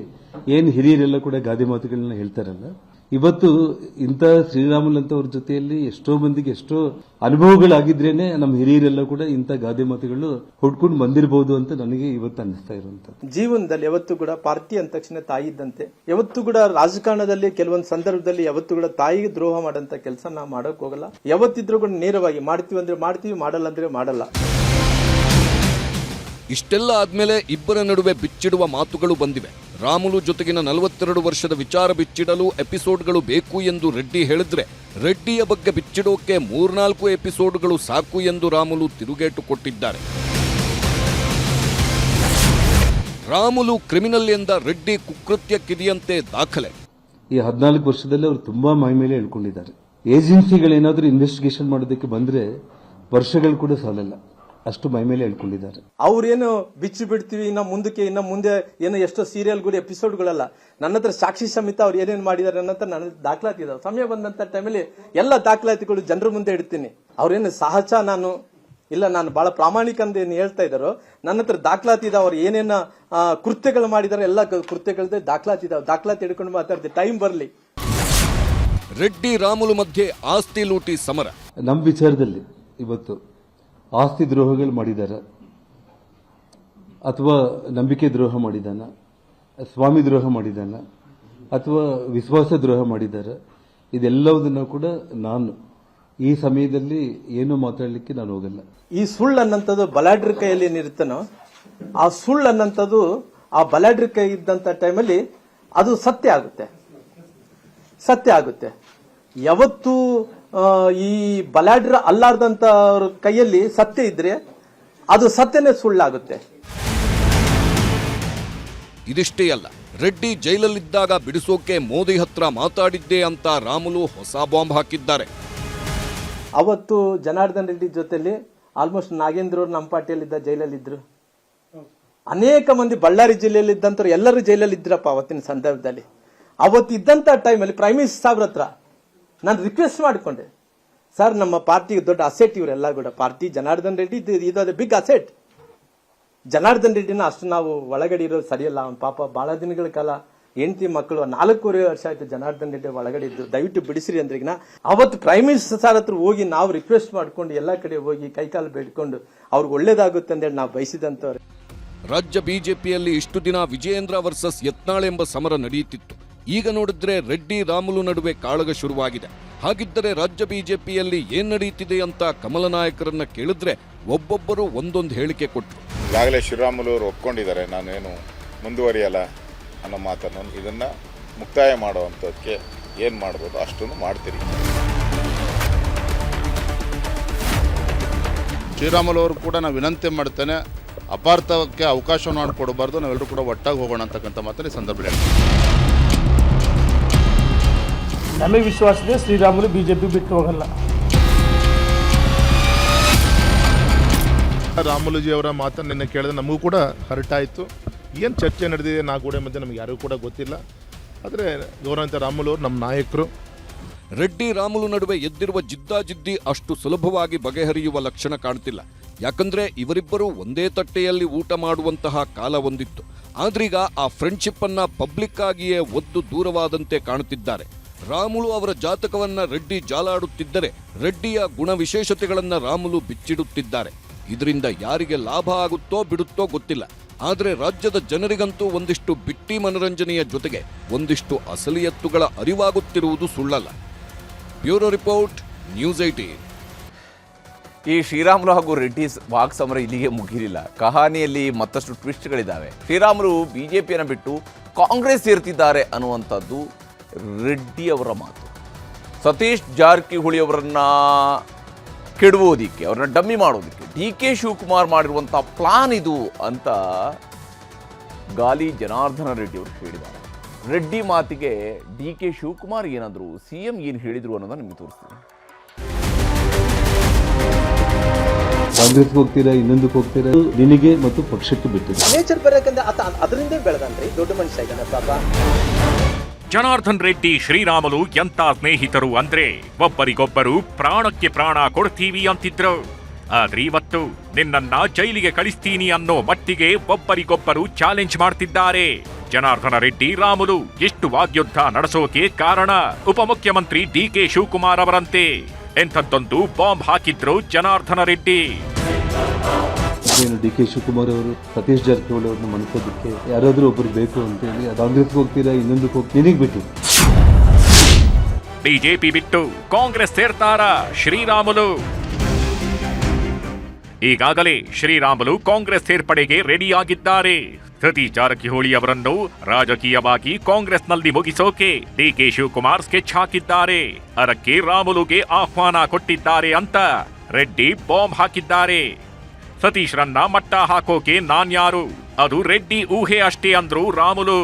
ಏನು ಹಿರಿಯರೆಲ್ಲ ಕೂಡ ಗಾದೆ ಮಾತುಗಳನ್ನ ಹೇಳ್ತಾರಲ್ಲ ಇವತ್ತು ಇಂಥ ಶ್ರೀರಾಮುಲಂತವ್ರ ಜೊತೆಯಲ್ಲಿ ಎಷ್ಟೋ ಮಂದಿಗೆ ಎಷ್ಟೋ ಅನುಭವಗಳಾಗಿದ್ರೇನೆ ನಮ್ಮ ಹಿರಿಯರೆಲ್ಲ ಕೂಡ ಇಂಥ ಗಾದೆ ಮಾತುಗಳು ಹುಡ್ಕೊಂಡು ಬಂದಿರಬಹುದು ಅಂತ ನನಗೆ ಇವತ್ತು ಅನ್ನಿಸ್ತಾ ಇರುವಂತ ಜೀವನದಲ್ಲಿ ಯಾವತ್ತೂ ಕೂಡ ಪಾರ್ಟಿ ಅಂದ ತಕ್ಷಣ ತಾಯಿ ಇದ್ದಂತೆ, ಯಾವತ್ತು ಕೂಡ ರಾಜಕಾರಣದಲ್ಲಿ ಕೆಲವೊಂದು ಸಂದರ್ಭದಲ್ಲಿ ಯಾವತ್ತು ಕೂಡ ತಾಯಿಗೆ ದ್ರೋಹ ಮಾಡಂತ ಕೆಲಸ ನಾವು ಮಾಡೋಕ್ ಹೋಗಲ್ಲ. ಯಾವತ್ತಿದ್ರೂ ಕೂಡ ನೇರವಾಗಿ ಮಾಡ್ತೀವಿ ಅಂದ್ರೆ ಮಾಡ್ತೀವಿ, ಮಾಡಲ್ಲ ಅಂದ್ರೆ ಮಾಡಲ್ಲ. ಇಷ್ಟೆಲ್ಲ ಆದ್ಮೇಲೆ ಇಬ್ಬರ ನಡುವೆ ಬಿಚ್ಚಿಡುವ ಮಾತುಗಳು ಬಂದಿವೆ. ರಾಮುಲು ಜೊತೆಗಿನ ನಲವತ್ತೆರಡು ವರ್ಷದ ವಿಚಾರ ಬಿಚ್ಚಿಡಲು ಎಪಿಸೋಡ್ಗಳು ಬೇಕು ಎಂದು ರೆಡ್ಡಿ ಹೇಳಿದ್ರೆ ರೆಡ್ಡಿಯ ಬಗ್ಗೆ ಬಿಚ್ಚಿಡೋಕೆ ಮೂರ್ನಾಲ್ಕು ಎಪಿಸೋಡ್ಗಳು ಸಾಕು ಎಂದು ರಾಮುಲು ತಿರುಗೇಟು ಕೊಟ್ಟಿದ್ದಾರೆ. ರಾಮುಲು ಕ್ರಿಮಿನಲ್ ಎಂದ ರೆಡ್ಡಿ ಕುಕೃತ್ಯಕ್ಕಿದೆಯಂತೆ ದಾಖಲೆ. ಈ ಹದಿನಾಲ್ಕು ವರ್ಷದಲ್ಲಿ ಅವರು ತುಂಬಾ ಮೈ ಮೇಲೆ ಹೇಳ್ಕೊಂಡಿದ್ದಾರೆ. ಏಜೆನ್ಸಿಗಳೇನಾದ್ರೂ ಇನ್ವೆಸ್ಟಿಗೇಷನ್ ಮಾಡೋದಕ್ಕೆ ಬಂದ್ರೆ ವರ್ಷಗಳು ಕೂಡ ಸಾಲಲ್ಲ. ಅಷ್ಟು ಮೈ ಮೇಲೆ ಹೇಳ್ಕೊಂಡಿದ್ದಾರೆ. ಅವ್ರೇನು ಬಿಚ್ಚಿ ಬಿಡ್ತೀವಿ ಇನ್ನ ಮುಂದಕ್ಕೆ ಇನ್ನ ಮುಂದೆ ಏನೋ ಎಷ್ಟೋ ಸೀರಿಯಲ್ಗಳು ಎಪಿಸೋಡ್ಗಳೆಲ್ಲ ನನ್ನ ಹತ್ರ ಸಾಕ್ಷಿ ಸಮೇತ ಅವ್ರು ಏನೇನು ಮಾಡಿದ್ದಾರೆ ನನ್ನ ಹತ್ರ ನನ್ನ ದಾಖಲಾತಿ ಇದಾವೆ ಸಮಯ ಬಂದಂತ ಟೈಮಲ್ಲಿ ಎಲ್ಲ ದಾಖಲಾತಿಗಳು ಜನರ ಮುಂದೆ ಇಡ್ತೀನಿ. ಅವ್ರೇನು ಸಹಜ ನಾನು ಇಲ್ಲ ನಾನು ಬಹಳ ಪ್ರಾಮಾಣಿಕ ಅಂತ ಏನು ಹೇಳ್ತಾ ಇದ್ದಾರೋ ನನ್ನ ಹತ್ರ ದಾಖಲಾತಿ ಇದಾವೆ ಅವ್ರು ಏನೇನ ಕೃತ್ಯಗಳು ಮಾಡಿದಾರೆ ಎಲ್ಲ ಕೃತ್ಯಗಳದ್ದೇ ದಾಖಲಾತಿ ಇದಾವೆ ದಾಖಲಾತಿ ಹಿಡ್ಕೊಂಡು ಮಾತಾಡ್ತೀವಿ ಟೈಮ್ ಬರಲಿ. ರೆಡ್ಡಿ ರಾಮುಲು ಮಧ್ಯೆ ಆಸ್ತಿ ಲೂಟಿ ಸಮರ. ನಮ್ಮ ವಿಚಾರದಲ್ಲಿ ಇವತ್ತು ಆಸ್ತಿ ದ್ರೋಹಗಳು ಮಾಡಿದಾರ. ಅಥವಾ ನಂಬಿಕೆ ದ್ರೋಹ ಮಾಡಿದಾನ, ಸ್ವಾಮಿ ದ್ರೋಹ ಮಾಡಿದಾನ, ಅಥವಾ ವಿಶ್ವಾಸ ದ್ರೋಹ ಮಾಡಿದಾರ. ಇದೆಲ್ಲವುದನ್ನು ಕೂಡ ನಾನು ಈ ಸಮಯದಲ್ಲಿ ಏನು ಮಾತಾಡಲಿಕ್ಕೆ ನಾನು ಹೋಗಲ್ಲ. ಈ ಸುಳ್ಳು ಅನ್ನಂಥದ್ದು ಬಲಾಢ್ರ ಕೈಯಲ್ಲಿ ಏನಿರುತ್ತನೋ, ಆ ಸುಳ್ಳು ಅನ್ನಂಥದ್ದು ಆ ಬಲಾಢ್ರ ಕೈ ಇದ್ದಂತ ಟೈಮಲ್ಲಿ ಅದು ಸತ್ಯ ಆಗುತ್ತೆ. ಸತ್ಯ ಆಗುತ್ತೆ. ಯಾವತ್ತು ಈ ಬಲಾಢ್ರ ಅಲ್ಲಾರ್ದಂತ ಕೈಯಲ್ಲಿ ಸತ್ಯ ಇದ್ರೆ ಅದು ಸತ್ಯನೇ ಸುಳ್ಳಾಗುತ್ತೆ. ಇದಿಷ್ಟೇ ಅಲ್ಲ ರೆಡ್ಡಿ ಜೈಲಲ್ಲಿದ್ದಾಗ ಬಿಡಿಸೋಕೆ ಮೋದಿ ಹತ್ರ ಮಾತಾಡಿದ್ದೆ ಅಂತ ರಾಮುಲು ಹೊಸ ಬಾಂಬ್ ಹಾಕಿದ್ದಾರೆ. ಅವತ್ತು ಜನಾರ್ದನ್ ರೆಡ್ಡಿ ಜೊತೆಲಿ ಆಲ್ಮೋಸ್ಟ್ ನಾಗೇಂದ್ರ ಅವರು ನಮ್ಮ ಪಾರ್ಟಿಯಲ್ಲಿದ್ದ ಜೈಲಲ್ಲಿದ್ದರು ಅನೇಕ ಮಂದಿ ಬಳ್ಳಾರಿ ಜಿಲ್ಲೆಯಲ್ಲಿ ಇದ್ದಂತವ್ರು ಎಲ್ಲರೂ ಜೈಲಲ್ಲಿ ಇದ್ರಪ್ಪ ಅವತ್ತಿನ ಸಂದರ್ಭದಲ್ಲಿ. ಅವತ್ತಿದ್ದಂಥ ಇದ್ದಂತ ಟೈಮಲ್ಲಿ ಪ್ರೈಮ್ ಮಿನಿಸ್ಟರ್ ಸಾಬ್ರ ಹತ್ರ ನಾನು ರಿಕ್ವೆಸ್ಟ್ ಮಾಡಿಕೊಂಡೆ. ಸರ್ ನಮ್ಮ ಪಾರ್ಟಿಗೆ ದೊಡ್ಡ ಅಸೆಟ್ ಇವರೆಲ್ಲ ಕೂಡ, ಪಾರ್ಟಿ ಜನಾರ್ದನ್ ರೆಡ್ಡಿ ಇದು- ಇದು ಬಿಗ್ ಅಸೆಟ್ ಜನಾರ್ದನ್ ರೆಡ್ಡಿನ ಅಷ್ಟು ನಾವು ಒಳಗಡೆ ಇರೋದು ಸರಿಯಲ್ಲ. ಅವ್ನ ಪಾಪ ಬಹಳ ದಿನಗಳ ಕಾಲ ಹೆಂಡತಿ ಮಕ್ಕಳು ನಾಲ್ಕೂವರೆ ವರ್ಷ ಆಯ್ತು ಜನಾರ್ದನ್ ರೆಡ್ಡಿ ಒಳಗಡೆ ಇದ್ದು. ದಯವಿಟ್ಟು ಬಿಡಿಸ್ರಿ ಅಂದ್ರಿಗಿನ ಅವತ್ತು ಪ್ರೈಮ್ ಮಿನಿಸ್ಟರ್ ಸರ್ ಹತ್ರ ಹೋಗಿ ನಾವು ರಿಕ್ವೆಸ್ಟ್ ಮಾಡ್ಕೊಂಡು ಎಲ್ಲ ಕಡೆ ಹೋಗಿ ಕೈಕಾಲು ಬೇಡ್ಕೊಂಡು ಅವ್ರಿಗೆ ಒಳ್ಳೇದಾಗುತ್ತೆ ಅಂತೇಳಿ ನಾವು ಬಯಸಿದಂಥವ್ರೆ ರಾಜ್ಯ ಬಿಜೆಪಿಯಲ್ಲಿ ಇಷ್ಟು ದಿನ ವಿಜಯೇಂದ್ರ ವರ್ಸಸ್ ಯತ್ನಾಳ್ ಎಂಬ ಸಮರ ನಡೆಯುತ್ತಿತ್ತು. ಈಗ ನೋಡಿದ್ರೆ ರೆಡ್ಡಿ ರಾಮುಲು ನಡುವೆ ಕಾಳಗ ಶುರುವಾಗಿದೆ. ಹಾಗಿದ್ದರೆ ರಾಜ್ಯ ಬಿಜೆಪಿಯಲ್ಲಿ ಏನ್ ನಡೆಯುತ್ತಿದೆ ಅಂತ ಕಮಲ ನಾಯಕರನ್ನ ಕೇಳಿದ್ರೆ ಒಬ್ಬೊಬ್ಬರು ಒಂದೊಂದು ಹೇಳಿಕೆ ಕೊಟ್ಟರು ಈಗಾಗಲೇ ಶ್ರೀರಾಮುಲು ಅವರು ಒಪ್ಕೊಂಡಿದ್ದಾರೆ ನಾನೇನು ಮುಂದುವರಿಯಲ್ಲ ಅನ್ನೋ ಮಾತನ್ನು ಇದನ್ನ ಮುಕ್ತಾಯ ಮಾಡುವಂಥದ್ದಕ್ಕೆ ಏನು ಮಾಡ್ಬೋದು ಅಷ್ಟನ್ನು ಮಾಡ್ತೀರಿ. ಶ್ರೀರಾಮುಲು ಅವರು ಕೂಡ ನಾನು ವಿನಂತಿ ಮಾಡ್ತೇನೆ ಅಪಾರ್ಥಕ್ಕೆ ಅವಕಾಶವನ್ನು ಮಾಡಿಕೊಡಬಾರ್ದು ನಾವೆಲ್ಲರೂ ಕೂಡ ಒಟ್ಟಾಗಿ ಹೋಗೋಣ ಅಂತಕ್ಕಂಥ ಮಾತನ್ನು ಈ ಸಂದರ್ಭದಲ್ಲಿ ಹೇಳ್ತೀನಿ. ನಮಗೆ ವಿಶ್ವಾಸ ಇದೆ ಶ್ರೀರಾಮುಲು ಬಿ ಜೆ ಪಿ ಬಿಟ್ಟು ಹೋಗಲ್ಲ. ರಾಮುಲುಜಿ ಅವರ ಮಾತನ್ನು ನಿನ್ನೆ ಕೇಳಿದ್ರೆ ನಮಗೂ ಕೂಡ ಹರ್ಟ್ ಆಯಿತು ಏನು ಚರ್ಚೆ ನಡೆದಿದೆ ನಾ ಕೂಡ ಮಧ್ಯೆ ನಮಗೆ ಯಾರಿಗೂ ಕೂಡ ಗೊತ್ತಿಲ್ಲ. ಆದರೆ ಗೌರವಂತ ರಾಮುಲು ಅವರು ನಮ್ಮ ನಾಯಕರು. ರೆಡ್ಡಿ ರಾಮುಲು ನಡುವೆ ಎದ್ದಿರುವ ಜಿದ್ದಾಜಿದ್ದಿ ಅಷ್ಟು ಸುಲಭವಾಗಿ ಬಗೆಹರಿಯುವ ಲಕ್ಷಣ ಕಾಣ್ತಿಲ್ಲ. ಯಾಕಂದ್ರೆ ಇವರಿಬ್ಬರು ಒಂದೇ ತಟ್ಟೆಯಲ್ಲಿ ಊಟ ಮಾಡುವಂತಹ ಕಾಲ ಒಂದಿತ್ತು. ಆದ್ರೀಗ ಆ ಫ್ರೆಂಡ್ಶಿಪ್ಪನ್ನು ಪಬ್ಲಿಕ್ಕಾಗಿಯೇ ಪಬ್ಲಿಕ್ ಆಗಿಯೇ ಒದ್ದು ದೂರವಾದಂತೆ ಕಾಣುತ್ತಿದ್ದಾರೆ ರಾಮುಲು ಅವರ ಜಾತಕವನ್ನ ರೆಡ್ಡಿ ಜಾಲಾಡುತ್ತಿದ್ದರೆ ರೆಡ್ಡಿಯ ಗುಣ ವಿಶೇಷತೆಗಳನ್ನ ರಾಮುಲು ಬಿಚ್ಚಿಡುತ್ತಿದ್ದಾರೆ. ಇದರಿಂದ ಯಾರಿಗೆ ಲಾಭ ಆಗುತ್ತೋ ಬಿಡುತ್ತೋ ಗೊತ್ತಿಲ್ಲ. ಆದರೆ ರಾಜ್ಯದ ಜನರಿಗಂತೂ ಒಂದಿಷ್ಟು ಬಿಟ್ಟಿ ಮನರಂಜನೆಯ ಜೊತೆಗೆ ಒಂದಿಷ್ಟು ಅಸಲಿಯತ್ತುಗಳ ಅರಿವಾಗುತ್ತಿರುವುದು ಸುಳ್ಳಲ್ಲ. ಬ್ಯೂರೋ ರಿಪೋರ್ಟ್, ನ್ಯೂಸ್ ಏಟೀನ್ ಈ ಶ್ರೀರಾಮುಲು ಹಾಗೂ ರೆಡ್ಡಿ ವಾಕ್ಸಮರ ಇಲ್ಲಿಗೆ ಮುಗಿಲಿಲ್ಲ. ಕಹಾನಿಯಲ್ಲಿ ಮತ್ತಷ್ಟು ಟ್ವಿಸ್ಟ್ಗಳಿದ್ದಾವೆ. ಶ್ರೀರಾಮುಲು ಬಿಜೆಪಿಯನ್ನು ಬಿಟ್ಟು ಕಾಂಗ್ರೆಸ್ ಸೇರ್ತಿದ್ದಾರೆ ಅನ್ನುವಂಥದ್ದು ರೆಡ್ಡಿ ಅವರ ಮಾತು. ಸತೀಶ್ ಜಾರಕಿಹೊಳಿ ಅವರನ್ನ ಕೆಡುವುದಕ್ಕೆ ಅವ್ರನ್ನ ಡಮ್ಮಿ ಮಾಡೋದಕ್ಕೆ ಡಿ ಕೆ ಶಿವಕುಮಾರ್ ಮಾಡಿರುವಂಥ ಪ್ಲಾನ್ ಇದು ಅಂತ ಗಾಲಿ ಜನಾರ್ದನ ರೆಡ್ಡಿ ಅವರು ಹೇಳಿದ್ದಾರೆ. ರೆಡ್ಡಿ ಮಾತಿಗೆ ಡಿ ಕೆ ಶಿವಕುಮಾರ್ ಏನಾದರೂ ಸಿ ಎಂ ಏನು ಹೇಳಿದರು ಅನ್ನೋದನ್ನ ನಿಮಗೆ ತೋರಿಸ್ತೀನಿ. ಕಾಂಗ್ರೆಸ್ಗೆ ಹೋಗ್ತೀರಾ ಇನ್ನೊಂದಕ್ಕೆ ಹೋಗ್ತೀರಾ? ನಿನಗೆ ಮತ್ತು ಪಕ್ಷಕ್ಕೆ ಬಿಟ್ಟಿದೆ ನೇಚರ್ ಬರಕಂದ್ರೆ ಆತ ಅದರಿಂದ ಬೆಳೆದನ್ರಿ ದೊಡ್ಡ ಮನುಷ್ಯ ಇದ್ದಾನೆ ಪಾಪ. ಜನಾರ್ದನ್ ರೆಡ್ಡಿ, ಶ್ರೀರಾಮಲು ಎಂತ ಸ್ನೇಹಿತರು ಅಂದ್ರೆ ಒಬ್ಬರಿಗೊಬ್ಬರು ಪ್ರಾಣಕ್ಕೆ ಪ್ರಾಣ ಕೊಡ್ತೀವಿ ಅಂತಿದ್ರು. ಆದ್ರೆ ಇವತ್ತು ನಿನ್ನನ್ನ ಜೈಲಿಗೆ ಕಳಿಸ್ತೀನಿ ಅನ್ನೋ ಮಟ್ಟಿಗೆ ಒಬ್ಬರಿಗೊಬ್ಬರು ಚಾಲೆಂಜ್ ಮಾಡ್ತಿದ್ದಾರೆ. ಜನಾರ್ದನ ರೆಡ್ಡಿ, ರಾಮುಲು ಎಷ್ಟು ವಾಗ್ಯುದ್ಧ ನಡೆಸೋಕೆ ಕಾರಣ ಉಪಮುಖ್ಯಮಂತ್ರಿ ಡಿ ಕೆ ಶಿವಕುಮಾರ್ ಅವರಂತೆ. ಎಂಥದ್ದೊಂದು ಬಾಂಬ್ ಹಾಕಿದ್ರು ಜನಾರ್ದನ ರೆಡ್ಡಿ. ಏನು ಡಿ ಕೆ ಶಿವಕುಮಾರ್ ಅವರು, ಸತೀಶ್ ಜಾರಕಿಹೊಳಿ ಅವ್ರನ್ನ ಮಣಿಸೋದಕ್ಕೆ ಯಾರಾದರೂ ಒಬ್ಬರು ಬೇಕು ಅಂತೇಳಿ ಕಾಂಗ್ರೆಸ್ಗೆ ಹೋಗ್ತೀರಾ, ಇನ್ನೊಂದಕ್ಕೆ ಹೋಗಿ, ನಿನಗೆ ಬಿಟ್ಟು. ಬಿಜೆಪಿ ಬಿಟ್ಟು ಕಾಂಗ್ರೆಸ್ ಸೇರ್ತಾರ ಶ್ರೀರಾಮುಲು? ಈಗಾಗಲೇ ಶ್ರೀರಾಮುಲು ಕಾಂಗ್ರೆಸ್ ಸೇರ್ಪಡೆಗೆ ರೆಡಿಯಾಗಿದ್ದಾರೆ. ಸತೀಶ್ ಜಾರಕಿಹೊಳಿ ಅವರನ್ನು ರಾಜಕೀಯವಾಗಿ ಕಾಂಗ್ರೆಸ್ನಲ್ಲಿ ಮುಗಿಸೋಕೆ ಡಿಕೆ ಶಿವಕುಮಾರ್ ಸ್ಕೆಚ್ ಹಾಕಿದ್ದಾರೆ. ಅದಕ್ಕೆ ರಾಮುಲುಗೆ ಆಹ್ವಾನ ಕೊಟ್ಟಿದ್ದಾರೆ ಅಂತ ರೆಡ್ಡಿ ಬಾಂಬ್ ಹಾಕಿದ್ದಾರೆ. ಸತೀಶ್ರನ್ನ ಮಟ್ಟ ಹಾಕೋಕೆ ನಾನ್ಯಾರು? ಅದು ರೆಡ್ಡಿ ಊಹೆ ಅಷ್ಟೇ ಅಂದ್ರು ರಾಮುಲು.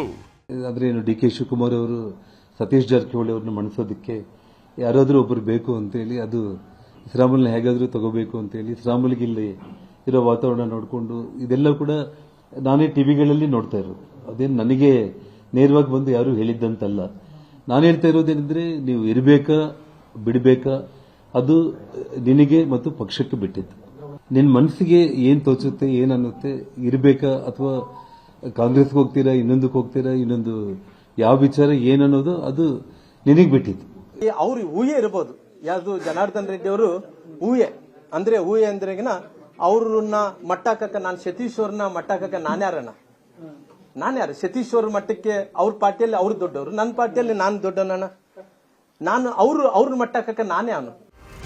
ಆದರೆ ಏನು, ಡಿ ಕೆ ಶಿವಕುಮಾರ್ ಅವರು ಸತೀಶ್ ಜಾರಕಿಹೊಳಿ ಅವ್ರನ್ನ ಮಣಿಸೋದಕ್ಕೆ ಯಾರಾದರೂ ಒಬ್ಬರು ಬೇಕು ಅಂತೇಳಿ ಅದು ಶ್ರಾಮುಲ್ನ ಹೇಗಾದರೂ ತಗೋಬೇಕು ಅಂತೇಳಿ ಶ್ರೀರಾಮುಲ್ಗೆ ಇಲ್ಲಿ ಇರೋ ವಾತಾವರಣ ನೋಡಿಕೊಂಡು ಇದೆಲ್ಲ ಕೂಡ ನಾನೇ ಟಿವಿಗಳಲ್ಲಿ ನೋಡ್ತಾ ಇರೋದು. ಅದೇನು ನನಗೆ ನೇರವಾಗಿ ಬಂದು ಯಾರೂ ಹೇಳಿದ್ದಂತಲ್ಲ. ನಾನು ಹೇಳ್ತಾ ಇರೋದೇನೆಂದ್ರೆ ನೀವು ಇರಬೇಕಾ, ಬಿಡಬೇಕಾ, ಅದು ನಿನಗೆ ಮತ್ತು ಪಕ್ಷಕ್ಕೆ ಬಿಟ್ಟಿದ್ದು. ನಿನ್ನ ಮನಸ್ಸಿಗೆ ಏನು ತೋಚುತ್ತೆ ಏನು ಅನ್ನುತ್ತೆ, ಇರಬೇಕಾ? ಅಥವಾ ಕಾಂಗ್ರೆಸ್ಗೆ ಹೋಗ್ತೀರಾ, ಇನ್ನೊಂದಕ್ಕೆ ಹೋಗ್ತೀರಾ, ಇನ್ನೊಂದು ಯಾವ ವಿಚಾರ ಏನನ್ನೋದು ಅದು ನಿನಗೆ ಬಿಟ್ಟಿತ್ತು ಅವ್ರು ಊಹೆ ಇರ್ಬೋದು. ಯಾವುದು ಜನಾರ್ದನ್ ರೆಡ್ಡಿ ಅವರು ಊಹೆ. ಅಂದ್ರೆ ಊಹೆ ಅಂದ್ರೆಗಿನ ಅವ್ರನ್ನ ಮಟ್ಟಾಕಕ್ಕ ನಾನು ಅವ್ರನ್ನ ಮಟ್ಟಾಕಕ್ಕ ನಾನ್ಯಾರಣ್ಣ ನಾನ್ಯಾರು ಸತೀಶ್ ಅವ್ರ ಮಟ್ಟಕ್ಕೆ ಅವ್ರ ಪಾರ್ಟಿಯಲ್ಲಿ ಅವ್ರು ದೊಡ್ಡವರು. ನನ್ನ ಪಾರ್ಟಿಯಲ್ಲಿ ನಾನು ದೊಡ್ಡನಣ್ಣ. ನಾನು ಅವರು, ಅವ್ರ ಮಟ್ಟಕ್ಕೆ ನಾನೇ ಅವನು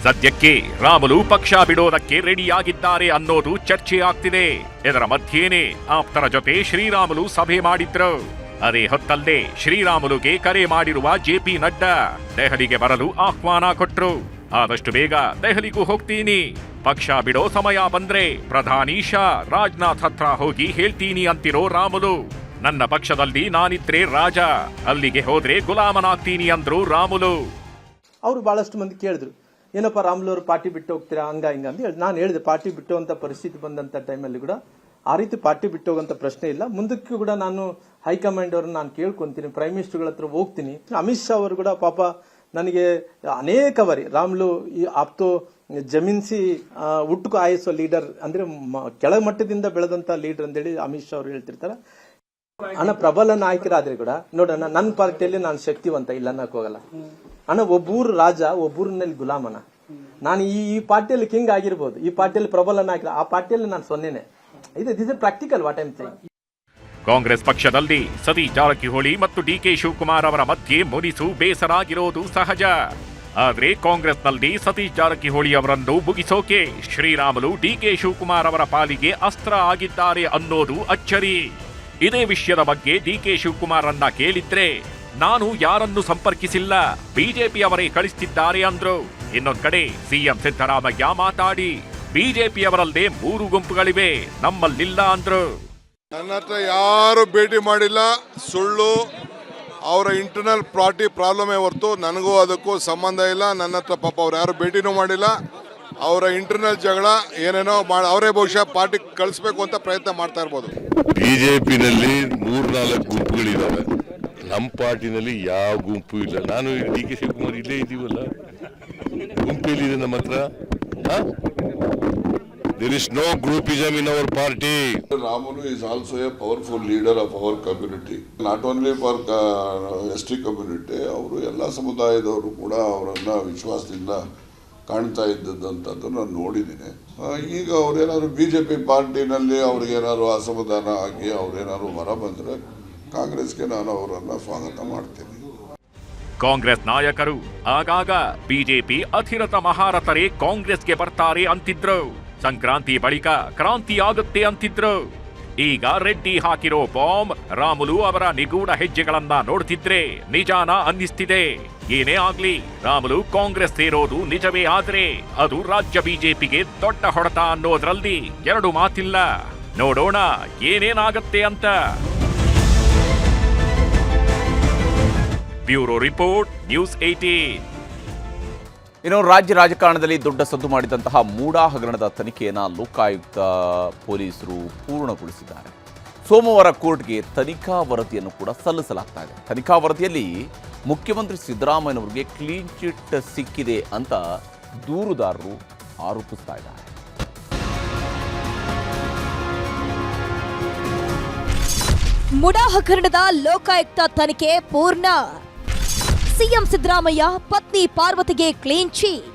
ಸದ್ಯಕ್ಕೆ ರಾಮುಲು ಪಕ್ಷ ಬಿಡೋದಕ್ಕೆ ರೆಡಿಯಾಗಿದ್ದಾರೆ ಅನ್ನೋದು ಚರ್ಚೆ ಆಗ್ತಿದೆ. ಇದರ ಮಧ್ಯೇನೆ ಆಪ್ತರ ಜೊತೆ ಶ್ರೀರಾಮುಲು ಸಭೆ ಮಾಡಿದ್ರು. ಅದೇ ಹೊತ್ತಲ್ಲೇ ಶ್ರೀರಾಮುಲುಗೆ ಕರೆ ಮಾಡಿರುವ ಜೆಪಿ ನಡ್ಡಾ ದೆಹಲಿಗೆ ಬರಲು ಆಹ್ವಾನ ಕೊಟ್ರು. ಆದಷ್ಟು ಬೇಗ ದೆಹಲಿಗೂ ಹೋಗ್ತೀನಿ. ಪಕ್ಷ ಬಿಡೋ ಸಮಯ ಬಂದ್ರೆ ಪ್ರಧಾನಿ ಶಾ ರಾಜನಾಥ್ ಹತ್ರ ಹೋಗಿ ಹೇಳ್ತೀನಿ ಅಂತಿರೋ ರಾಮುಲು. ನನ್ನ ಪಕ್ಷದಲ್ಲಿ ನಾನಿದ್ರೆ ರಾಜ. ಅಲ್ಲಿಗೆ ಹೋದ್ರೆ ಗುಲಾಮನಾಗ್ತೀನಿ ಅಂದ್ರು ರಾಮುಲು. ಅವರು ಬಹಳಷ್ಟು ಮಂದಿ ಕೇಳಿದ್ರು. ಏನಪ್ಪ ರಾಮ್ಲು ಅವರು ಪಾರ್ಟಿ ಬಿಟ್ಟು ಹೋಗ್ತೀರಾ, ಹಂಗ, ಹಿಂಗ ಅಂತ ಹೇಳಿ ನಾನು ಹೇಳಿದೆ, ಪಾರ್ಟಿ ಬಿಟ್ಟು ಅಂತ ಪರಿಸ್ಥಿತಿ ಬಂದಂತ ಟೈಮಲ್ಲಿ ಕೂಡ ಆ ರೀತಿ ಪಾರ್ಟಿ ಬಿಟ್ಟು ಹೋಗಂತ ಪ್ರಶ್ನೆ ಇಲ್ಲ. ಮುಂದಕ್ಕೂ ಕೂಡ ನಾನು ಹೈಕಮಾಂಡ್ ಅವ್ರನ್ನ ನಾನು ಕೇಳ್ಕೊಂತೀನಿ ಪ್ರೈಮ್ ಮಿನಿಸ್ಟರ್ಗಳ ಹತ್ರ ಹೋಗ್ತೀನಿ. ಅಮಿತ್ ಶಾ ಅವರು ಕೂಡ ಪಾಪ ನನಗೆ ಅನೇಕ ಬಾರಿ, ರಾಮ್ಲು ಆಪ್ತೋ ಜಮೀನ್ಸಿ ಹುಟ್ಟುಕು ಆಯಿಸೋ ಲೀಡರ್ ಅಂದ್ರೆ ಕೆಳಮಟ್ಟದಿಂದ ಬೆಳೆದಂತ ಲೀಡರ್ ಅಂತೇಳಿ ಅಮಿತ್ ಶಾ ಅವರು ಹೇಳ್ತಿರ್ತಾರೆ. ಅಣ್ಣ ಪ್ರಬಲ ನಾಯಕರಾದ್ರೆ ಕೂಡ ನೋಡೋಣ ನನ್ನ ಪಾರ್ಟಿಯಲ್ಲಿ ನಾನು ಶಕ್ತಿವಂತ, ಇಲ್ಲ ಅನ್ನಕ್ ಹೋಗಲ್ಲ. ಅಣ್ಣ, ಒಬ್ಬೂರು ರಾಜ, ಒಬ್ಬೂರಿನಲ್ಲಿ ಗುಲಾಮನ ನಾನು ಈ ಈ ಪಾರ್ಟಿಯಲ್ಲಿ ಕಿಂಗ್ ಆಗಿರ್ಬೋದು, ಈ ಪಾರ್ಟಿಯಲ್ಲಿ ಪ್ರಬಲ ನಾಯಕ ಆ ಪಾರ್ಟಿಯಲ್ಲಿ ನಾನು ಸೊನ್ನೆನೆ. ಇದು this is practical what I'm Congress ಪಕ್ಷದಲ್ಲಿ ಸತೀಶ್ ಜಾರಕಿಹೊಳಿ ಮತ್ತು ಡಿ ಕೆ ಶಿವಕುಮಾರ್ ಅವರ ಮಧ್ಯೆ ಮುನಿಸು ಬೇಸರಾಗಿರೋದು ಸಹಜ. ಆದರೆ ಕಾಂಗ್ರೆಸ್ನಲ್ಲಿ ಸತೀಶ್ ಜಾರಕಿಹೊಳಿ ಅವರನ್ನು ಮುಗಿಸೋಕೆ ಶ್ರೀರಾಮುಲು ಡಿಕೆ ಶಿವಕುಮಾರ್ ಅವರ ಪಾಲಿಗೆ ಅಸ್ತ್ರ ಆಗಿದ್ದಾರೆ ಅನ್ನೋದು ಅಚ್ಚರಿ. ಇದೇ ವಿಷಯದ ಬಗ್ಗೆ ಡಿಕೆ ಶಿವಕುಮಾರ್ ಅನ್ನ ಕೇಳಿದ್ರೆ ನಾನು ಯಾರನ್ನು ಸಂಪರ್ಕಿಸಿಲ್ಲ? ಬಿಜೆಪಿ ಅವರೇ ಕಳಿಸ್ತಿದ್ದಾರೆ ಅಂದ್ರು. ಇನ್ನೊಂದ್ ಕಡೆ ಸಿಎಂ ಸಿದ್ದರಾಮಯ್ಯ ಮಾತಾಡಿ ಬಿಜೆಪಿಯವರಲ್ಲದೆ ಮೂರು ಗುಂಪುಗಳಿವೆ ನಮ್ಮಲ್ಲಿಲ್ಲ ಅಂದ್ರು. ನನ್ನ ಹತ್ರ ಯಾರು ಭೇಟಿ ಮಾಡಿಲ್ಲ ಸುಳ್ಳು ಅವರ ಇಂಟರ್ನಲ್ ಪಾರ್ಟಿ ಪ್ರಾಬ್ಲಮ್ ಹೊರತು ನನಗೂ ಅದಕ್ಕೂ ಸಂಬಂಧ ಇಲ್ಲ. ನನ್ನ ಹತ್ರ ಪಾಪ ಅವ್ರು ಯಾರು ಭೇಟಿನೂ ಮಾಡಿಲ್ಲ. ಅವರ ಇಂಟರ್ನಲ್ ಜಗಳ ಏನೇನೋ ಮಾಡಿ ಅವರೇ ಬಹುಶಃ ಪಾರ್ಟಿ ಕಳಿಸ್ಬೇಕು ಅಂತ ಪ್ರಯತ್ನ ಮಾಡ್ತಾ ಇರ್ಬೋದು. ಬಿಜೆಪಿನಲ್ಲಿ ಮೂರ್ನಾಲ್ಕು ಗುಂಪುಗಳಿದಾವೆ. ನಮ್ಮ ಪಾರ್ಟಿನಲ್ಲಿ ಯಾವ ಗುಂಪು ಇಲ್ಲ. ನಾನು ಡಿ ಕೆ ಶಿವಕುಮಾರ್ ಇಲ್ಲೇ ಇದ್ದೀವಲ್ಲ. ಗುಂಪು ಇದೆ ನಮ್ಮ ಹತ್ರ? There is no groupism in our party ರಾಮನು is also a powerful leader of our community not only for S T community ಅವರು ಎಲ್ಲ ಸಮುದಾಯದವರು ಕೂಡ ಅವರನ್ನ ವಿಶ್ವಾಸದಿಂದ ಕಾಣ್ತಾ ಇದ್ದದ್ದಂಥದ್ದು ನಾನು ನೋಡಿದ್ದೀನಿ. ಈಗ ಅವರೇನಾದ್ರು ಬಿ ಜೆ ಪಿ ಪಾರ್ಟಿನಲ್ಲಿ ಅವ್ರಿಗೇನಾದ್ರು ಅಸಮಾಧಾನ ಆಗಿ ಅವ್ರೇನಾದ್ರು ಹೊರ ಬಂದರೆ ಕಾಂಗ್ರೆಸ್ಗೆ ನಾನು ಅವರನ್ನು ಸ್ವಾಗತ ಮಾಡ್ತೀನಿ. ಕಾಂಗ್ರೆಸ್ ನಾಯಕರು ಆಗಾಗ ಬಿಜೆಪಿ ಅಧಿರತ ಮಹಾರಥರೇ ಕಾಂಗ್ರೆಸ್ಗೆ ಬರ್ತಾರೆ ಅಂತಿದ್ರು. ಸಂಕ್ರಾಂತಿ ಬಳಿಕ ಕ್ರಾಂತಿ ಆಗುತ್ತೆ ಅಂತಿದ್ರು. ಈಗ ರೆಡ್ಡಿ ಹಾಕಿರೋ ಬಾಂಬ್ ರಾಮುಲು ಅವರ ನಿಗೂಢ ಹೆಜ್ಜೆಗಳನ್ನ ನೋಡ್ತಿದ್ರೆ ನಿಜಾನ ಅನ್ನಿಸ್ತಿದೆ. ಏನೇ ಆಗ್ಲಿ, ರಾಮುಲು ಕಾಂಗ್ರೆಸ್ ಸೇರೋದು ನಿಜವೇ ಆದ್ರೆ ಅದು ರಾಜ್ಯ ಬಿಜೆಪಿಗೆ ದೊಡ್ಡ ಹೊಡೆತ ಅನ್ನೋದ್ರಲ್ಲಿ ಎರಡು ಮಾತಿಲ್ಲ. ನೋಡೋಣ ಏನೇನಾಗತ್ತೆ ಅಂತ. ಬ್ಯೂರೋ ರಿಪೋರ್ಟ್ ನ್ಯೂಸ್ ಏಟೀನ್ ಇನ್ನು ರಾಜ್ಯ ರಾಜಕಾರಣದಲ್ಲಿ ದೊಡ್ಡ ಸದ್ದು ಮಾಡಿದಂತಹ ಮೂಡಾ ಹಗರಣದ ತನಿಖೆಯನ್ನು ಲೋಕಾಯುಕ್ತ ಪೊಲೀಸರು ಪೂರ್ಣಗೊಳಿಸಿದ್ದಾರೆ. ಸೋಮವಾರ ಕೋರ್ಟ್ಗೆ ತನಿಖಾ ವರದಿಯನ್ನು ಕೂಡ ಸಲ್ಲಿಸಲಾಗ್ತಾ ಇದೆ. ತನಿಖಾ ವರದಿಯಲ್ಲಿ ಮುಖ್ಯಮಂತ್ರಿ ಸಿದ್ದರಾಮಯ್ಯನವರಿಗೆ ಕ್ಲೀನ್ ಚಿಟ್ ಸಿಕ್ಕಿದೆ ಅಂತ ದೂರುದಾರರು ಆರೋಪಿಸ್ತಾ ಇದ್ದಾರೆ. ಮುಡಾ ಹಗರಣದ ಲೋಕಾಯುಕ್ತ ತನಿಖೆ ಪೂರ್ಣ. ಸಿಎಂ ಸಿದ್ದರಾಮಯ್ಯ ಪತ್ನಿ ಪಾರ್ವತಿಗೆ ಕ್ಲೀನ್ ಚೀಟ್.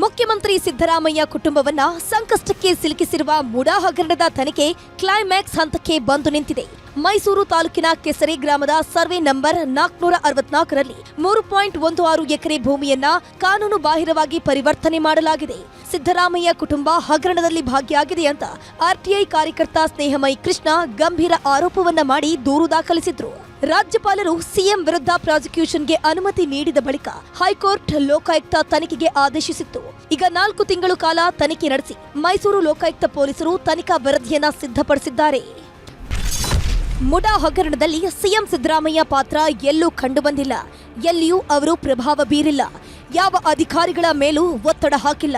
ಮುಖ್ಯಮಂತ್ರಿ ಸಿದ್ದರಾಮಯ್ಯ ಕುಟುಂಬವನ್ನ ಸಂಕಷ್ಟಕ್ಕೆ ಸಿಲುಕಿಸಿರುವ ಮುಡಾ ಹಗರಣದ ತನಿಖೆ ಕ್ಲೈಮ್ಯಾಕ್ಸ್ ಹಂತಕ್ಕೆ ಬಂದು ನಿಂತಿದೆ. ಮೈಸೂರು ತಾಲೂಕಿನ ಕೆಸರಿ ಗ್ರಾಮದ ಸರ್ವೆ ನಂಬರ್ ನಾಲ್ಕುನೂರ ಅರವತ್ನಾಲ್ಕರಲ್ಲಿ ಮೂರು ಪಾಯಿಂಟ್ ಒಂದು ಆರು ಎಕರೆ ಭೂಮಿಯನ್ನ ಕಾನೂನು ಬಾಹಿರವಾಗಿ ಪರಿವರ್ತನೆ ಮಾಡಲಾಗಿದೆ. ಸಿದ್ದರಾಮಯ್ಯ ಕುಟುಂಬ ಹಗರಣದಲ್ಲಿ ಭಾಗಿಯಾಗಿದೆ ಅಂತ ಆರ್ಟಿಐ ಕಾರ್ಯಕರ್ತ ಸ್ನೇಹಮಯಿ ಕೃಷ್ಣ ಗಂಭೀರ ಆರೋಪವನ್ನ ಮಾಡಿ ದೂರು ದಾಖಲಿಸಿದ್ರು. ರಾಜ್ಯಪಾಲರು ಸಿಎಂ ವಿರುದ್ಧ ಪ್ರಾಸಿಕ್ಯೂಷನ್ಗೆ ಅನುಮತಿ ನೀಡಿದ ಬಳಿಕ ಹೈಕೋರ್ಟ್ ಲೋಕಾಯುಕ್ತ ತನಿಖೆಗೆ ಆದೇಶಿಸಿತ್ತು. ಈಗ ನಾಲ್ಕು ತಿಂಗಳು ಕಾಲ ತನಿಖೆ ನಡೆಸಿ ಮೈಸೂರು ಲೋಕಾಯುಕ್ತ ಪೊಲೀಸರು ತನಿಖಾ ವರದಿಯನ್ನ ಸಿದ್ಧಪಡಿಸಿದ್ದಾರೆ. ಮುಡಾ ಹಗರಣದಲ್ಲಿ ಸಿಎಂ ಸಿದ್ದರಾಮಯ್ಯ ಪಾತ್ರ ಎಲ್ಲೂ ಕಂಡುಬಂದಿಲ್ಲ. ಎಲ್ಲಿಯೂ ಅವರು ಪ್ರಭಾವ ಬೀರಿಲ್ಲ. ಯಾವ ಅಧಿಕಾರಿಗಳ ಮೇಲೂ ಒತ್ತಡ ಹಾಕಿಲ್ಲ.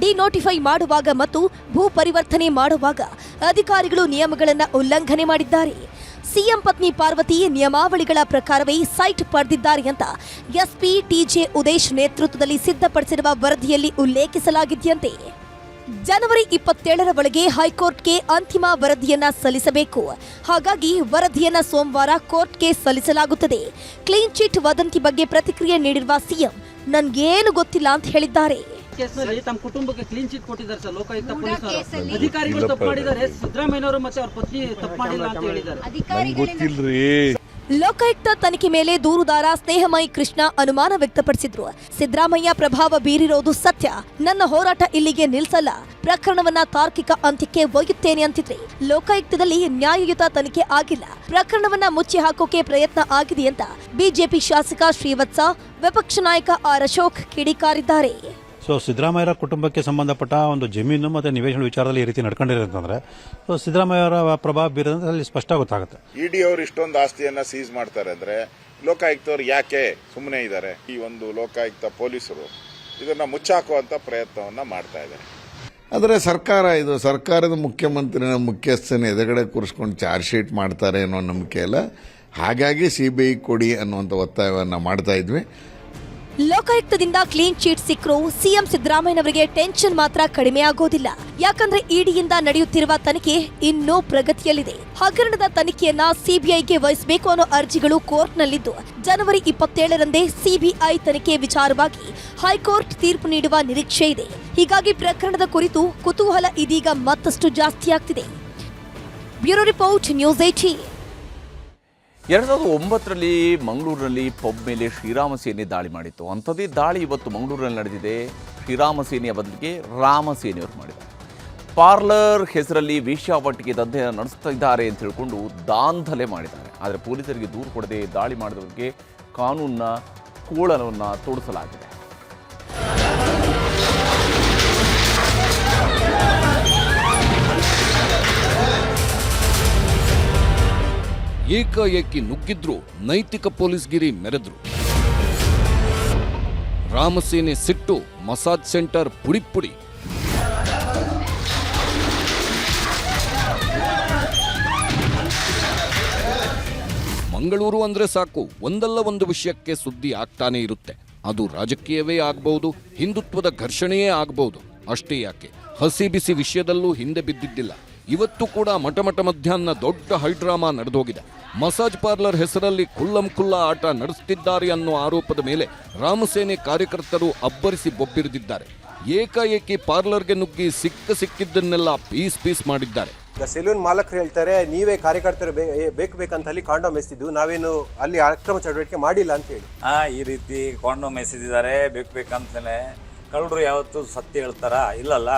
ಡಿನೋಟಿಫೈ ಮಾಡುವಾಗ ಮತ್ತು ಭೂ ಪರಿವರ್ತನೆ ಮಾಡುವಾಗ ಅಧಿಕಾರಿಗಳು ನಿಯಮಗಳನ್ನು ಉಲ್ಲಂಘನೆ ಮಾಡಿದ್ದಾರೆ. ಸಿಎಂ ಪತ್ನಿ ಪಾರ್ವತಿ ನಿಯಮಾವಳಿಗಳ ಪ್ರಕಾರವೇ ಸೈಟ್ ಪಡೆದಿದ್ದಾರೆ ಅಂತ ಎಸ್ಪಿ ಟಿಜೆ ಉದೇಶ್ ನೇತೃತ್ವದಲ್ಲಿ ಸಿದ್ಧಪಡಿಸಿರುವ ವರದಿಯಲ್ಲಿ ಉಲ್ಲೇಖಿಸಲಾಗಿದೆಯಂತೆ. ಜನವರಿ ಇಪ್ಪತ್ತೇಳರ ಒಳಗೆ ಹೈಕೋರ್ಟ್ಗೆ ಅಂತಿಮ ವರದಿಯನ್ನ ಸಲ್ಲಿಸಬೇಕು. ಹಾಗಾಗಿ ವರದಿಯನ್ನ ಸೋಮವಾರ ಕೋರ್ಟ್ಗೆ ಸಲ್ಲಿಸಲಾಗುತ್ತದೆ. ಕ್ಲೀನ್ ಚಿಟ್ ವದಂತಿ ಬಗ್ಗೆ ಪ್ರತಿಕ್ರಿಯೆ ನೀಡಿರುವ ಸಿಎಂ, ನನ್ಗೇನು ಗೊತ್ತಿಲ್ಲ ಅಂತ ಹೇಳಿದ್ದಾರೆ. ಕೇಸ್ನಲ್ಲಿ ತಮ್ಮ ಕುಟುಂಬಕ್ಕೆ ಕ್ಲೀನ್ ಚಿಟ್ ಕೊಟ್ಟಿದ್ದಾರೆ ಸರ್ ಲೋಕಾಯುಕ್ತ ಪೊಲೀಸರು. ಅಧಿಕಾರಿಗಳು ತಪ್ಪು ಮಾಡಿದ್ದಾರೆ. ಸಿದ್ದರಾಮಯ್ಯನವರು ಮತ್ತೆ ಅವ್ರ ಪತ್ನಿ ತಪ್ಪು ಮಾಡಿಲ್ಲ ಅಂತ ಹೇಳಿದ್ದಾರೆ. ಲೋಕಾಯುಕ್ತ ತನಿಖೆ ಮೇಲೆ ದೂರುದಾರ ಸ್ನೇಹಮಯಿ ಕೃಷ್ಣ ಅನುಮಾನ ವ್ಯಕ್ತಪಡಿಸಿದ್ರು. ಸಿದ್ದರಾಮಯ್ಯ ಪ್ರಭಾವ ಬೀರಿರೋದು ಸತ್ಯ. ನನ್ನ ಹೋರಾಟ ಇಲ್ಲಿಗೆ ನಿಲ್ಸಲ್ಲ. ಪ್ರಕರಣವನ್ನ ತಾರ್ಕಿಕ ಅಂತ್ಯಕ್ಕೆ ಒಯ್ಯುತ್ತೇನೆ ಅಂತಿದ್ರಿ. ಲೋಕಾಯುಕ್ತದಲ್ಲಿ ನ್ಯಾಯಯುತ ತನಿಖೆ ಆಗಿಲ್ಲ. ಪ್ರಕರಣವನ್ನ ಮುಚ್ಚಿ ಹಾಕೋಕೆ ಪ್ರಯತ್ನ ಆಗಿದೆ ಅಂತ ಬಿಜೆಪಿ ಶಾಸಕ ಶ್ರೀವತ್ಸ ವಿಪಕ್ಷ ನಾಯಕ ಆರ್ ಅಶೋಕ್ ಕಿಡಿಕಾರಿದ್ದಾರೆ. ಸೊ ಸಿದ್ದರಾಮಯ್ಯರ ಕುಟುಂಬಕ್ಕೆ ಸಂಬಂಧಪಟ್ಟ ಒಂದು ಜಮೀನು ಮತ್ತು ನಿವೇಶನ ವಿಚಾರದಲ್ಲಿ ಈ ರೀತಿ ನಡ್ಕೊಂಡಿರೋದಂತಂದ್ರೆ ಸೊ ಸಿದ್ದರಾಮಯ್ಯರ ಪ್ರಭಾವ ಬೀರೋದಂದ್ರೆ ಅಲ್ಲಿ ಸ್ಪಷ್ಟ ಗೊತ್ತಾಗುತ್ತೆ. ಇಡಿ ಅವರು ಇಷ್ಟೊಂದು ಆಸ್ತಿಯನ್ನ ಸೀಸ್ ಮಾಡ್ತಾರೆ ಅಂದ್ರೆ ಲೋಕಾಯುಕ್ತವ್ರು ಯಾಕೆ ಸುಮ್ಮನೆ ಇದ್ದಾರೆ ಈ ಒಂದು ಲೋಕಾಯುಕ್ತ ಪೊಲೀಸರು ಇದನ್ನ ಮುಚ್ಚಾಕುವಂತ ಪ್ರಯತ್ನವನ್ನ ಮಾಡ್ತಾ ಇದ್ದಾರೆ ಆದರೆ ಸರ್ಕಾರ ಇದು ಸರ್ಕಾರದ ಮುಖ್ಯಮಂತ್ರಿನ ಮುಖ್ಯಸ್ಥನ ಎದುರುಗಡೆ ಕೂರಿಸ್ಕೊಂಡು ಚಾರ್ಜ್ ಶೀಟ್ ಮಾಡ್ತಾರೆ ಅನ್ನೋ ನಂಬಿಕೆ ಇಲ್ಲ. ಹಾಗಾಗಿ ಸಿ ಬಿ ಐ ಕೊಡಿ ಅನ್ನುವಂಥ ಒತ್ತಾಯವನ್ನು ಮಾಡ್ತಾ ಇದ್ವಿ. ಲೋಕಾಯುಕ್ತದಿಂದ ಕ್ಲೀನ್ ಚೀಟ್ ಸಿಕ್ಕರೂ ಸಿಎಂ ಸಿದ್ದರಾಮಯ್ಯನವರಿಗೆ ಟೆನ್ಷನ್ ಮಾತ್ರ ಕಡಿಮೆ ಆಗೋದಿಲ್ಲ ಯಾಕಂದ್ರೆ ಇಡಿಯಿಂದ ನಡೆಯುತ್ತಿರುವ ತನಿಖೆ ಇನ್ನೂ ಪ್ರಗತಿಯಲ್ಲಿದೆ. ಹಗರಣದ ತನಿಖೆಯನ್ನ ಸಿಬಿಐಗೆ ವಹಿಸಬೇಕು ಅನ್ನೋ ಅರ್ಜಿಗಳು ಕೋರ್ಟ್ನಲ್ಲಿದ್ದು, ಜನವರಿ ಇಪ್ಪತ್ತೇಳರಂದೇ ಸಿಬಿಐ ತನಿಖೆ ವಿಚಾರವಾಗಿ ಹೈಕೋರ್ಟ್ ತೀರ್ಪು ನೀಡುವ ನಿರೀಕ್ಷೆ ಇದೆ. ಹೀಗಾಗಿ ಪ್ರಕರಣದ ಕುರಿತು ಕುತೂಹಲ ಇದೀಗ ಮತ್ತಷ್ಟು ಜಾಸ್ತಿಯಾಗ್ತಿದೆ. ಬ್ಯೂರೋ ರಿಪೋರ್ಟ್ ನ್ಯೂಸ್ ಏಟೀನ್ ಎರಡು ಸಾವಿರದ ಒಂಬತ್ತರಲ್ಲಿ ಮಂಗಳೂರಿನಲ್ಲಿ ಪಬ್ ಮೇಲೆ ಶ್ರೀರಾಮ ಸೇನೆ ದಾಳಿ ಮಾಡಿತ್ತು. ಅಂಥದ್ದೇ ದಾಳಿ ಇವತ್ತು ಮಂಗಳೂರಿನಲ್ಲಿ ನಡೆದಿದೆ. ಶ್ರೀರಾಮ ಸೇನೆಯ ಬದಲಿಗೆ ರಾಮ ಸೇನೆಯವರು ಮಾಡಿದ್ದಾರೆ. ಪಾರ್ಲರ್ ಹೆಸರಲ್ಲಿ ವೇಶ್ಯಾವಟಿಕೆ ದಂಧೆ ನಡೆಸ್ತಾ ಇದ್ದಾರೆ ಅಂತ ಹೇಳಿಕೊಂಡು ದಾಂಧಲೆ ಮಾಡಿದ್ದಾರೆ. ಆದರೆ ಪೊಲೀಸರಿಗೆ ದೂರು ಕೊಡದೆ ದಾಳಿ ಮಾಡಿದವರಿಗೆ ಕಾನೂನಿನ ಕೋಳನವನ್ನು ತೋಡಿಸಲಾಗಿದೆ. ಏಕಾಏಕಿ ನುಗ್ಗಿದ್ರು, ನೈತಿಕ ಪೊಲೀಸ್ಗಿರಿ ಮೆರೆದ್ರು. ರಾಮಸೇನೆ ಸಿಟ್ಟು, ಮಸಾಜ್ ಸೆಂಟರ್ ಪುಡಿ ಪುಡಿ ಮಂಗಳೂರು ಅಂದ್ರೆ ಸಾಕು, ಒಂದಲ್ಲ ಒಂದು ವಿಷಯಕ್ಕೆ ಸುದ್ದಿ ಆಗ್ತಾನೆ ಇರುತ್ತೆ. ಅದು ರಾಜಕೀಯವೇ ಆಗಬಹುದು ಹಿಂದುತ್ವದ ಘರ್ಷಣೆಯೇ ಆಗಬಹುದು ಅಷ್ಟೇ ಯಾಕೆ? ಹಸಿ ಬಿಸಿ ವಿಷಯದಲ್ಲೂ ಹಿಂದೆ ಬಿದ್ದಿದ್ದಿಲ್ಲ. ಇವತ್ತು ಕೂಡ ಮಟಮಟ ಮಧ್ಯಾಹ್ನ ದೊಡ್ಡ ಹೈಡ್ರಾಮಾ ನಡೆದೋಗಿದೆ. ಮಸಾಜ್ ಪಾರ್ಲರ್ ಹೆಸರಲ್ಲಿ ಕುಲ್ಲಂ ಕುಲ್ಲ ಆಟ ನಡೆಸುತ್ತಿದ್ದಾರೆ ಅನ್ನೋ ಆರೋಪದ ಮೇಲೆ ರಾಮಸೇನೆ ಕಾರ್ಯಕರ್ತರು ಅಬ್ಬರಿಸಿ ಬೊಬ್ಬಿರಿದಿದ್ದಾರೆ. ಏಕಾಏಕಿ ಪಾರ್ಲರ್ಗೆ ನುಗ್ಗಿ ಸಿಕ್ಕ ಸಿಕ್ಕಿದ್ದನ್ನೆಲ್ಲ ಪೀಸ್ ಪೀಸ್ ಮಾಡಿದ್ದಾರೆ. ಈಗ ಸೆಲೂನ್ ಮಾಲಕರು ಹೇಳ್ತಾರೆ ನೀವೇ ಕಾರ್ಯಕರ್ತರು ಬೇ- ಏ- ಬೇಕು ಬೇಕಂತ ಅಲ್ಲಿ ಕಾಂಡೋಮ್ ಎಸ್ತಿದ್ದು ನಾವೇನು ಅಲ್ಲಿ ಅಕ್ರಮ ಚಟುವಟಿಕೆ ಮಾಡಿಲ್ಲ ಅಂತ ಹೇಳಿ. ಆ ಈ ರೀತಿ ಕಾಂಡೋಮ್ ಎಸೆದಿದ್ದಾರೆ ಬೇಕು ಬೇಕಂತಲೇ ಕಳ್ಳರು ಯಾವತ್ತು ಸತ್ಯ ಹೇಳ್ತಾರ? ಇಲ್ಲಲ್ಲ.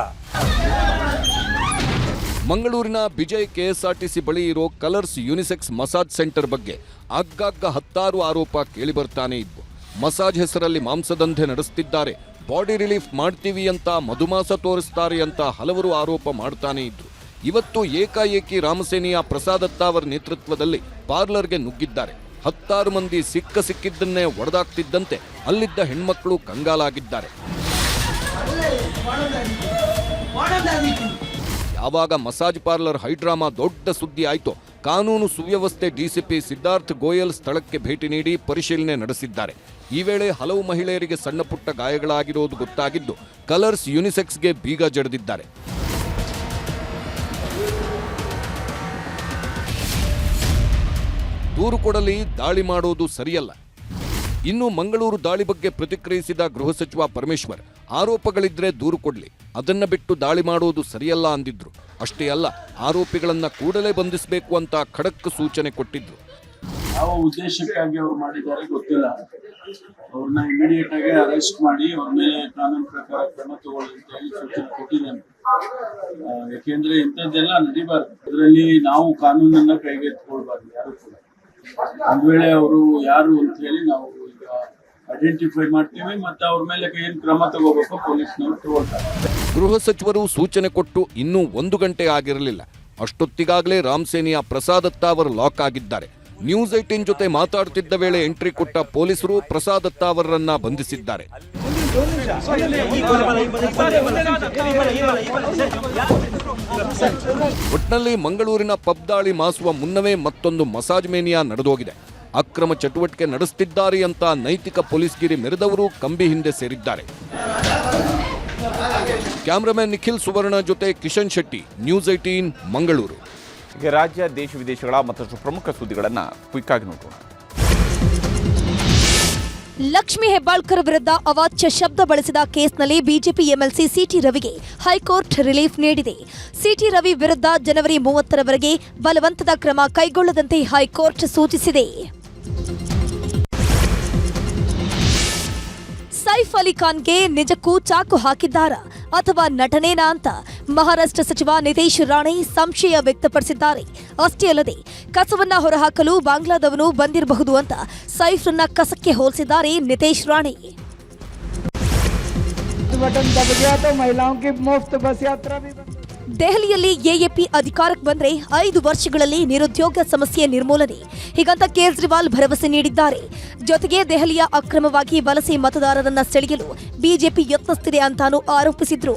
ಮಂಗಳೂರಿನ ವಿಜಯ್ ಕೆಎಸ್ಆರ್ಟಿಸಿ ಬಳಿ ಇರೋ ಕಲರ್ಸ್ ಯುನಿಸೆಕ್ಸ್ ಮಸಾಜ್ ಸೆಂಟರ್ ಬಗ್ಗೆ ಆಗಾಗ ಹತ್ತಾರು ಆರೋಪ ಕೇಳಿಬರ್ತಾನೆ ಇದ್ವು. ಮಸಾಜ್ ಹೆಸರಲ್ಲಿ ಮಾಂಸದಂಧೆ ನಡೆಸ್ತಿದ್ದಾರೆ. ಬಾಡಿ ರಿಲೀಫ್ ಮಾಡ್ತೀವಿ ಅಂತ ಮಧುಮಾಸ ತೋರಿಸ್ತಾರೆ ಅಂತ ಹಲವರು ಆರೋಪ ಮಾಡ್ತಾನೆ ಇದ್ರು. ಇವತ್ತು ಏಕಾಏಕಿ ರಾಮಸೇನೆಯ ಪ್ರಸಾದತ್ತ ಅವರ ನೇತೃತ್ವದಲ್ಲಿ ಪಾರ್ಲರ್ಗೆ ನುಗ್ಗಿದ್ದಾರೆ. ಹತ್ತಾರು ಮಂದಿ ಸಿಕ್ಕ ಸಿಕ್ಕಿದ್ದನ್ನೇ ಒಡೆದಾಗ್ತಿದ್ದಂತೆ ಅಲ್ಲಿದ್ದ ಹೆಣ್ಮಕ್ಳು ಕಂಗಾಲಾಗಿದ್ದಾರೆ. ಯಾವಾಗ ಮಸಾಜ್ ಪಾರ್ಲರ್ ಹೈಡ್ರಾಮಾ ದೊಡ್ಡ ಸುದ್ದಿ ಆಯಿತು, ಕಾನೂನು ಸುವ್ಯವಸ್ಥೆ ಡಿಸಿಪಿ ಸಿದ್ಧಾರ್ಥ್ ಗೋಯಲ್ ಸ್ಥಳಕ್ಕೆ ಭೇಟಿ ನೀಡಿ ಪರಿಶೀಲನೆ ನಡೆಸಿದ್ದಾರೆ. ಈ ವೇಳೆ ಹಲವು ಮಹಿಳೆಯರಿಗೆ ಸಣ್ಣ ಪುಟ್ಟ ಗಾಯಗಳಾಗಿರೋದು ಗೊತ್ತಾಗಿದ್ದು, ಕಲರ್ಸ್ ಯುನಿಸೆಕ್ಸ್ಗೆ ಬೀಗ ಜಡಿದಿದ್ದಾರೆ. ದೂರು ಕೊಡಲಿ, ದಾಳಿ ಮಾಡೋದು ಸರಿಯಲ್ಲ. ಇನ್ನು ಮಂಗಳೂರು ದಾಳಿ ಬಗ್ಗೆ ಪ್ರತಿಕ್ರಿಯಿಸಿದ ಗೃಹ ಸಚಿವ ಪರಮೇಶ್ವರ್ ಆರೋಪಗಳಿದ್ರೆ ದೂರು ಕೊಡ್ಲಿ. ಅದನ್ನ ಬಿಟ್ಟು ದಾಳಿ ಮಾಡುವುದು ಸರಿಯಲ್ಲ ಅಂದಿದ್ರು. ಅಷ್ಟೇ ಅಲ್ಲ, ಆರೋಪಿಗಳನ್ನ ಕೂಡಲೇ ಬಂಧಿಸಬೇಕು ಅಂತ ಖಡಕ್ ಸೂಚನೆ ಕೊಟ್ಟಿದ್ರು. ಯಾವ ಉದ್ದೇಶಕ್ಕಾಗಿ ಅವ್ರು ಮಾಡಿದ್ದಾರೆ ಗೊತ್ತಿಲ್ಲ. ಅವ್ರನ್ನ ಇಮಿಡಿಯೇಟ್ ಆಗಿ ಅರೆಸ್ಟ್ ಮಾಡಿ ಅವ್ರ ಮೇಲೆ ಕಾನೂನು ಪ್ರಕಾರ ಕ್ರಮ ತಗೊಳ್ಳಿ ಅಂತ ಹೇಳಿ ಸೂಚನೆ ಕೊಟ್ಟಿದ್ದೇನೆ ಯಾಕೆಂದ್ರೆ ಇಂಥದ್ದೆಲ್ಲ ನಡಿಬಾರ್ದು. ಅದರಲ್ಲಿ ನಾವು ಕಾನೂನನ್ನ ಕೈಗೆತ್ತಿಕೊಳ್ಬಾರ್ದು, ಯಾರು ಕೂಡ. ಒಂದ್ ವೇಳೆ ಅವರು ಯಾರು ಅಂತ ಹೇಳಿ ನಾವು ಈಗ ಐಡೆಂಟಿಫೈ ಮಾಡ್ತೀವಿ, ಮತ್ತೆ ಅವ್ರ ಮೇಲೆ ಕ್ರಮ ತಗೋಬೇಕು ಗೃಹ ಸಚಿವರು ಸೂಚನೆ ಕೊಟ್ಟು ಇನ್ನೂ ಒಂದು ಗಂಟೆ ಆಗಿರಲಿಲ್ಲ. ಅಷ್ಟೊತ್ತಿಗಾಗಲೇ ರಾಮ್ಸೇನಿಯ ಪ್ರಸಾದತ್ತ ಅವರು ಲಾಕ್ ಆಗಿದ್ದಾರೆ. ನ್ಯೂಸ್ ಏಟಿನ್ ಜೊತೆ ಮಾತಾಡುತ್ತಿದ್ದ ವೇಳೆ ಎಂಟ್ರಿ ಕೊಟ್ಟ ಪೊಲೀಸರು ಪ್ರಸಾದತ್ತ ಅವರನ್ನ ಬಂಧಿಸಿದ್ದಾರೆ. ಒಟ್ನಲ್ಲಿ ಮಂಗಳೂರಿನ ಪಬ್ ದಾಳಿ ಮಾಸುವ ಮುನ್ನವೇ ಮತ್ತೊಂದು ಮಸಾಜ್ ಮೇನಿಯಾ ನಡೆದೋಗಿದೆ. ಅಕ್ರಮ ಚಟುವಟಿಕೆ ನಡೆಸುತ್ತಿದ್ದಾರೆ ಅಂತ ನೈತಿಕ ಪೊಲೀಸ್ಗಿರಿ ಮೆರೆದವರು ಕಂಬಿ ಹಿಂದೆ ಸೇರಿದ್ದಾರೆ. ಕ್ಯಾಮ್ರಾಮನ್ ನಿಖಿಲ್ ಸುವರ್ಣ ಜೊತೆ ಕಿಶನ್ ಶೆಟ್ಟಿ ನ್ಯೂಸ್ ಏಟೀನ್ ಮಂಗಳೂರು. ಈಗ ರಾಜ್ಯ ದೇಶ ವಿದೇಶಗಳ ಮತ್ತಷ್ಟು ಪ್ರಮುಖ ಸುದ್ದಿಗಳನ್ನು ಕ್ವಿಕ್ ಆಗಿ ನೋಡೋಣ. ಲಕ್ಷ್ಮಿ ಹೆಬ್ಬಾಳ್ಕರ್ ವಿರುದ್ಧ ಅವಾಚ್ಯ ಶಬ್ದ ಬಳಸಿದ ಕೇಸ್ನಲ್ಲಿ ಬಿಜೆಪಿ ಎಂಎಲ್ಸಿ ಸಿಟಿ ರವಿಗೆ ಹೈಕೋರ್ಟ್ ರಿಲೀಫ್ ನೀಡಿದೆ. ಸಿಟಿ ರವಿ ವಿರುದ್ಧ ಜನವರಿ ಮೂವತ್ತರವರೆಗೆ ಬಲವಂತದ ಕ್ರಮ ಕೈಗೊಳ್ಳದಂತೆ ಹೈಕೋರ್ಟ್ ಸೂಚಿಸಿದೆ. ಸೈಫ್ ಅಲಿ ಖಾನ್ಗೆ ನಿಜಕ್ಕೂ ಚಾಕು ಹಾಕಿದ್ದಾರಾ ಅಥವಾ ನಟನೇನಾ ಅಂತ ಮಹಾರಾಷ್ಟ್ರ ಸಚಿವ ನಿತೇಶ್ ರಾಣೆ ಸಂಶಯ ವ್ಯಕ್ತಪಡಿಸಿದ್ದಾರೆ ಅಷ್ಟೇ ಅಲ್ಲದೆ ಕಸವನ್ನ ಹೊರಹಾಕಲು ಬಾಂಗ್ಲಾದವನು ಬಂದಿರಬಹುದು ಅಂತ ಸೈಫ್ರನ್ನ ಕಸಕ್ಕೆ ಹೋಲಿಸಿದ್ದಾರೆ ನಿತೇಶ್ ರಾಣೆ बटन दब गया तो महिलाओं की मुफ्त बस यात्रा भी बंद ದೆಹಲಿಯಲ್ಲಿ ಎಎಪಿ ಅಧಿಕಾರಕ್ಕೆ ಬಂದರೆ ಐದು ವರ್ಷಗಳಲ್ಲಿ ನಿರುದ್ಯೋಗ ಸಮಸ್ಯೆ ನಿರ್ಮೂಲನೆ. ಹೀಗಂತ ಕೇಜ್ರಿವಾಲ್ ಭರವಸೆ ನೀಡಿದ್ದಾರೆ. ಜೊತೆಗೆ ದೆಹಲಿಯ ಅಕ್ರಮವಾಗಿ ವಲಸೆ ಮತದಾರರನ್ನ ಸೆಳೆಯಲು ಬಿಜೆಪಿ ಯತ್ನಿಸ್ತಿದೆ ಅಂತಾನೂ ಆರೋಪಿಸಿದ್ರು.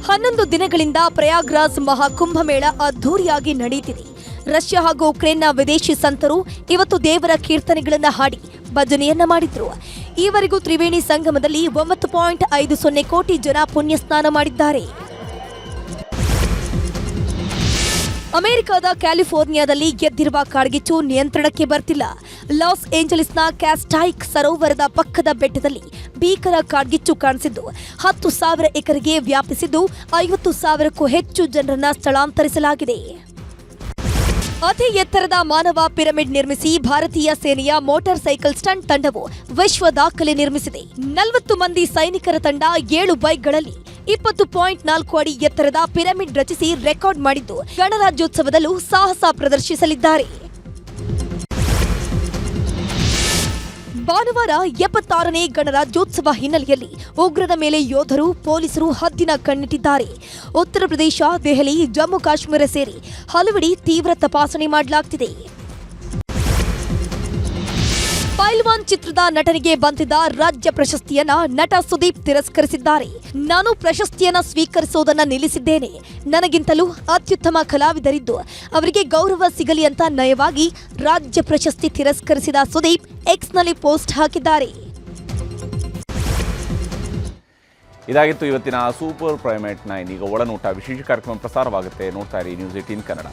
ಹನ್ನೊಂದು ದಿನಗಳಿಂದ ಪ್ರಯಾಗ್ರಾಜ್ ಮಹಾಕುಂಭಮೇಳ ಅದ್ಧೂರಿಯಾಗಿ ನಡೆಯುತ್ತಿದೆ. ರಷ್ಯಾ ಹಾಗೂ ಉಕ್ರೇನ್ನ ವಿದೇಶಿ ಸಂತರು ಇವತ್ತು ದೇವರ ಕೀರ್ತನೆಗಳನ್ನು ಹಾಡಿ ಭಜನೆಯನ್ನ ಮಾಡಿದ್ರು. ಈವರೆಗೂ ತ್ರಿವೇಣಿ ಸಂಗಮದಲ್ಲಿ ಒಂಬತ್ತು ಪಾಯಿಂಟ್ ಐದು ಸೊನ್ನೆ ಕೋಟಿ ಜನ ಪುಣ್ಯ ಸ್ನಾನ ಮಾಡಿದ್ದಾರೆ. ಅಮೆರಿಕದ ಕ್ಯಾಲಿಫೋರ್ನಿಯಾದಲ್ಲಿ ಗೆದ್ದಿರುವ ಕಾಡ್ಗಿಚ್ಚು ನಿಯಂತ್ರಣಕ್ಕೆ ಬರ್ತಿಲ್ಲ. ಲಾಸ್ ಏಂಜಲೀಸ್ನ ಕ್ಯಾಸ್ಟೈಕ್ ಸರೋವರದ ಪಕ್ಕದ ಬೆಟ್ಟದಲ್ಲಿ ಭೀಕರ ಕಾಡ್ಗಿಚ್ಚು ಕಾಣಿಸಿದ್ದು, ಹತ್ತು ಸಾವಿರ ಎಕರೆಗೆ ವ್ಯಾಪಿಸಿದ್ದು ಐವತ್ತು ಸಾವಿರಕ್ಕೂ ಹೆಚ್ಚು ಜನರನ್ನ ಸ್ಥಳಾಂತರಿಸಲಾಗಿದೆ. ಅತಿ ಎತ್ತರದ ಮಾನವ ಪಿರಮಿಡ್ ನಿರ್ಮಿಸಿ ಭಾರತೀಯ ಸೇನೆಯ ಮೋಟಾರ್ ಸೈಕಲ್ ಸ್ಟಂಟ್ ತಂಡವು ವಿಶ್ವ ದಾಖಲೆ ನಿರ್ಮಿಸಿದೆ. ನಲವತ್ತು ಮಂದಿ ಸೈನಿಕರ ತಂಡ ಏಳು ಬೈಕ್ಗಳಲ್ಲಿ ಇಪ್ಪತ್ತು ಪಾಯಿಂಟ್ ನಾಲ್ಕು ಅಡಿ ಎತ್ತರದ ಪಿರಮಿಡ್ ರಚಿಸಿ ರೆಕಾರ್ಡ್ ಮಾಡಿದ್ದು ಗಣರಾಜ್ಯೋತ್ಸವದಲ್ಲೂ ಸಾಹಸ ಪ್ರದರ್ಶಿಸಲಿದ್ದಾರೆ. ಭಾನುವಾರ ಎಪ್ಪತ್ತಾರನೇ ಗಣರಾಜ್ಯೋತ್ಸವ ಹಿನ್ನೆಲೆಯಲ್ಲಿ ಉಗ್ರರ ಮೇಲೆ ಯೋಧರು ಪೊಲೀಸರು ಹದ್ದಿನ ಕಣ್ಣಿಟ್ಟಿದ್ದಾರೆ. ಉತ್ತರ ಪ್ರದೇಶ, ದೆಹಲಿ, ಜಮ್ಮು ಕಾಶ್ಮೀರ ಸೇರಿ ಹಲವೆಡೆ ತೀವ್ರ ತಪಾಸಣೆ ಮಾಡಲಾಗ್ತಿದೆ. ಪೈಲ್ವಾನ್ ಚಿತ್ರದ ನಟನಿಗೆ ಬಂದಿದ್ದ ರಾಜ್ಯ ಪ್ರಶಸ್ತಿಯನ್ನ ನಟ ಸುದೀಪ್ ತಿರಸ್ಕರಿಸಿದ್ದಾರೆ. ನಾನು ಪ್ರಶಸ್ತಿಯನ್ನ ಸ್ವೀಕರಿಸುವುದನ್ನ ನಿಲ್ಲಿಸಿದ್ದೇನೆ. ನನಗಿಂತಲೂ ಅತ್ಯುತ್ತಮ ಕಲಾವಿದರಿದ್ದು, ಅವರಿಗೆ ಗೌರವ ಸಿಗಲಿ ಅಂತ ನಯವಾಗಿ ರಾಜ್ಯ ಪ್ರಶಸ್ತಿ ತಿರಸ್ಕರಿಸಿದ ಸುದೀಪ್ ಎಕ್ಸ್ನಲ್ಲಿ ಪೋಸ್ಟ್ ಹಾಕಿದ್ದಾರೆ. ಇದಾಗಿತ್ತು ಇವತ್ತಿನ ಸೂಪರ್ ಪ್ರೈಮೇಟ್ನ ಈಗ ಒಳನೋಟ ವಿಶೇಷ ಕಾರ್ಯಕ್ರಮ ಪ್ರಸಾರವಾಗುತ್ತೆ. ನೋಡ್ತಾ ಇರಿ ನ್ಯೂಸ್ ಏಟೀನ್ ಕನ್ನಡ.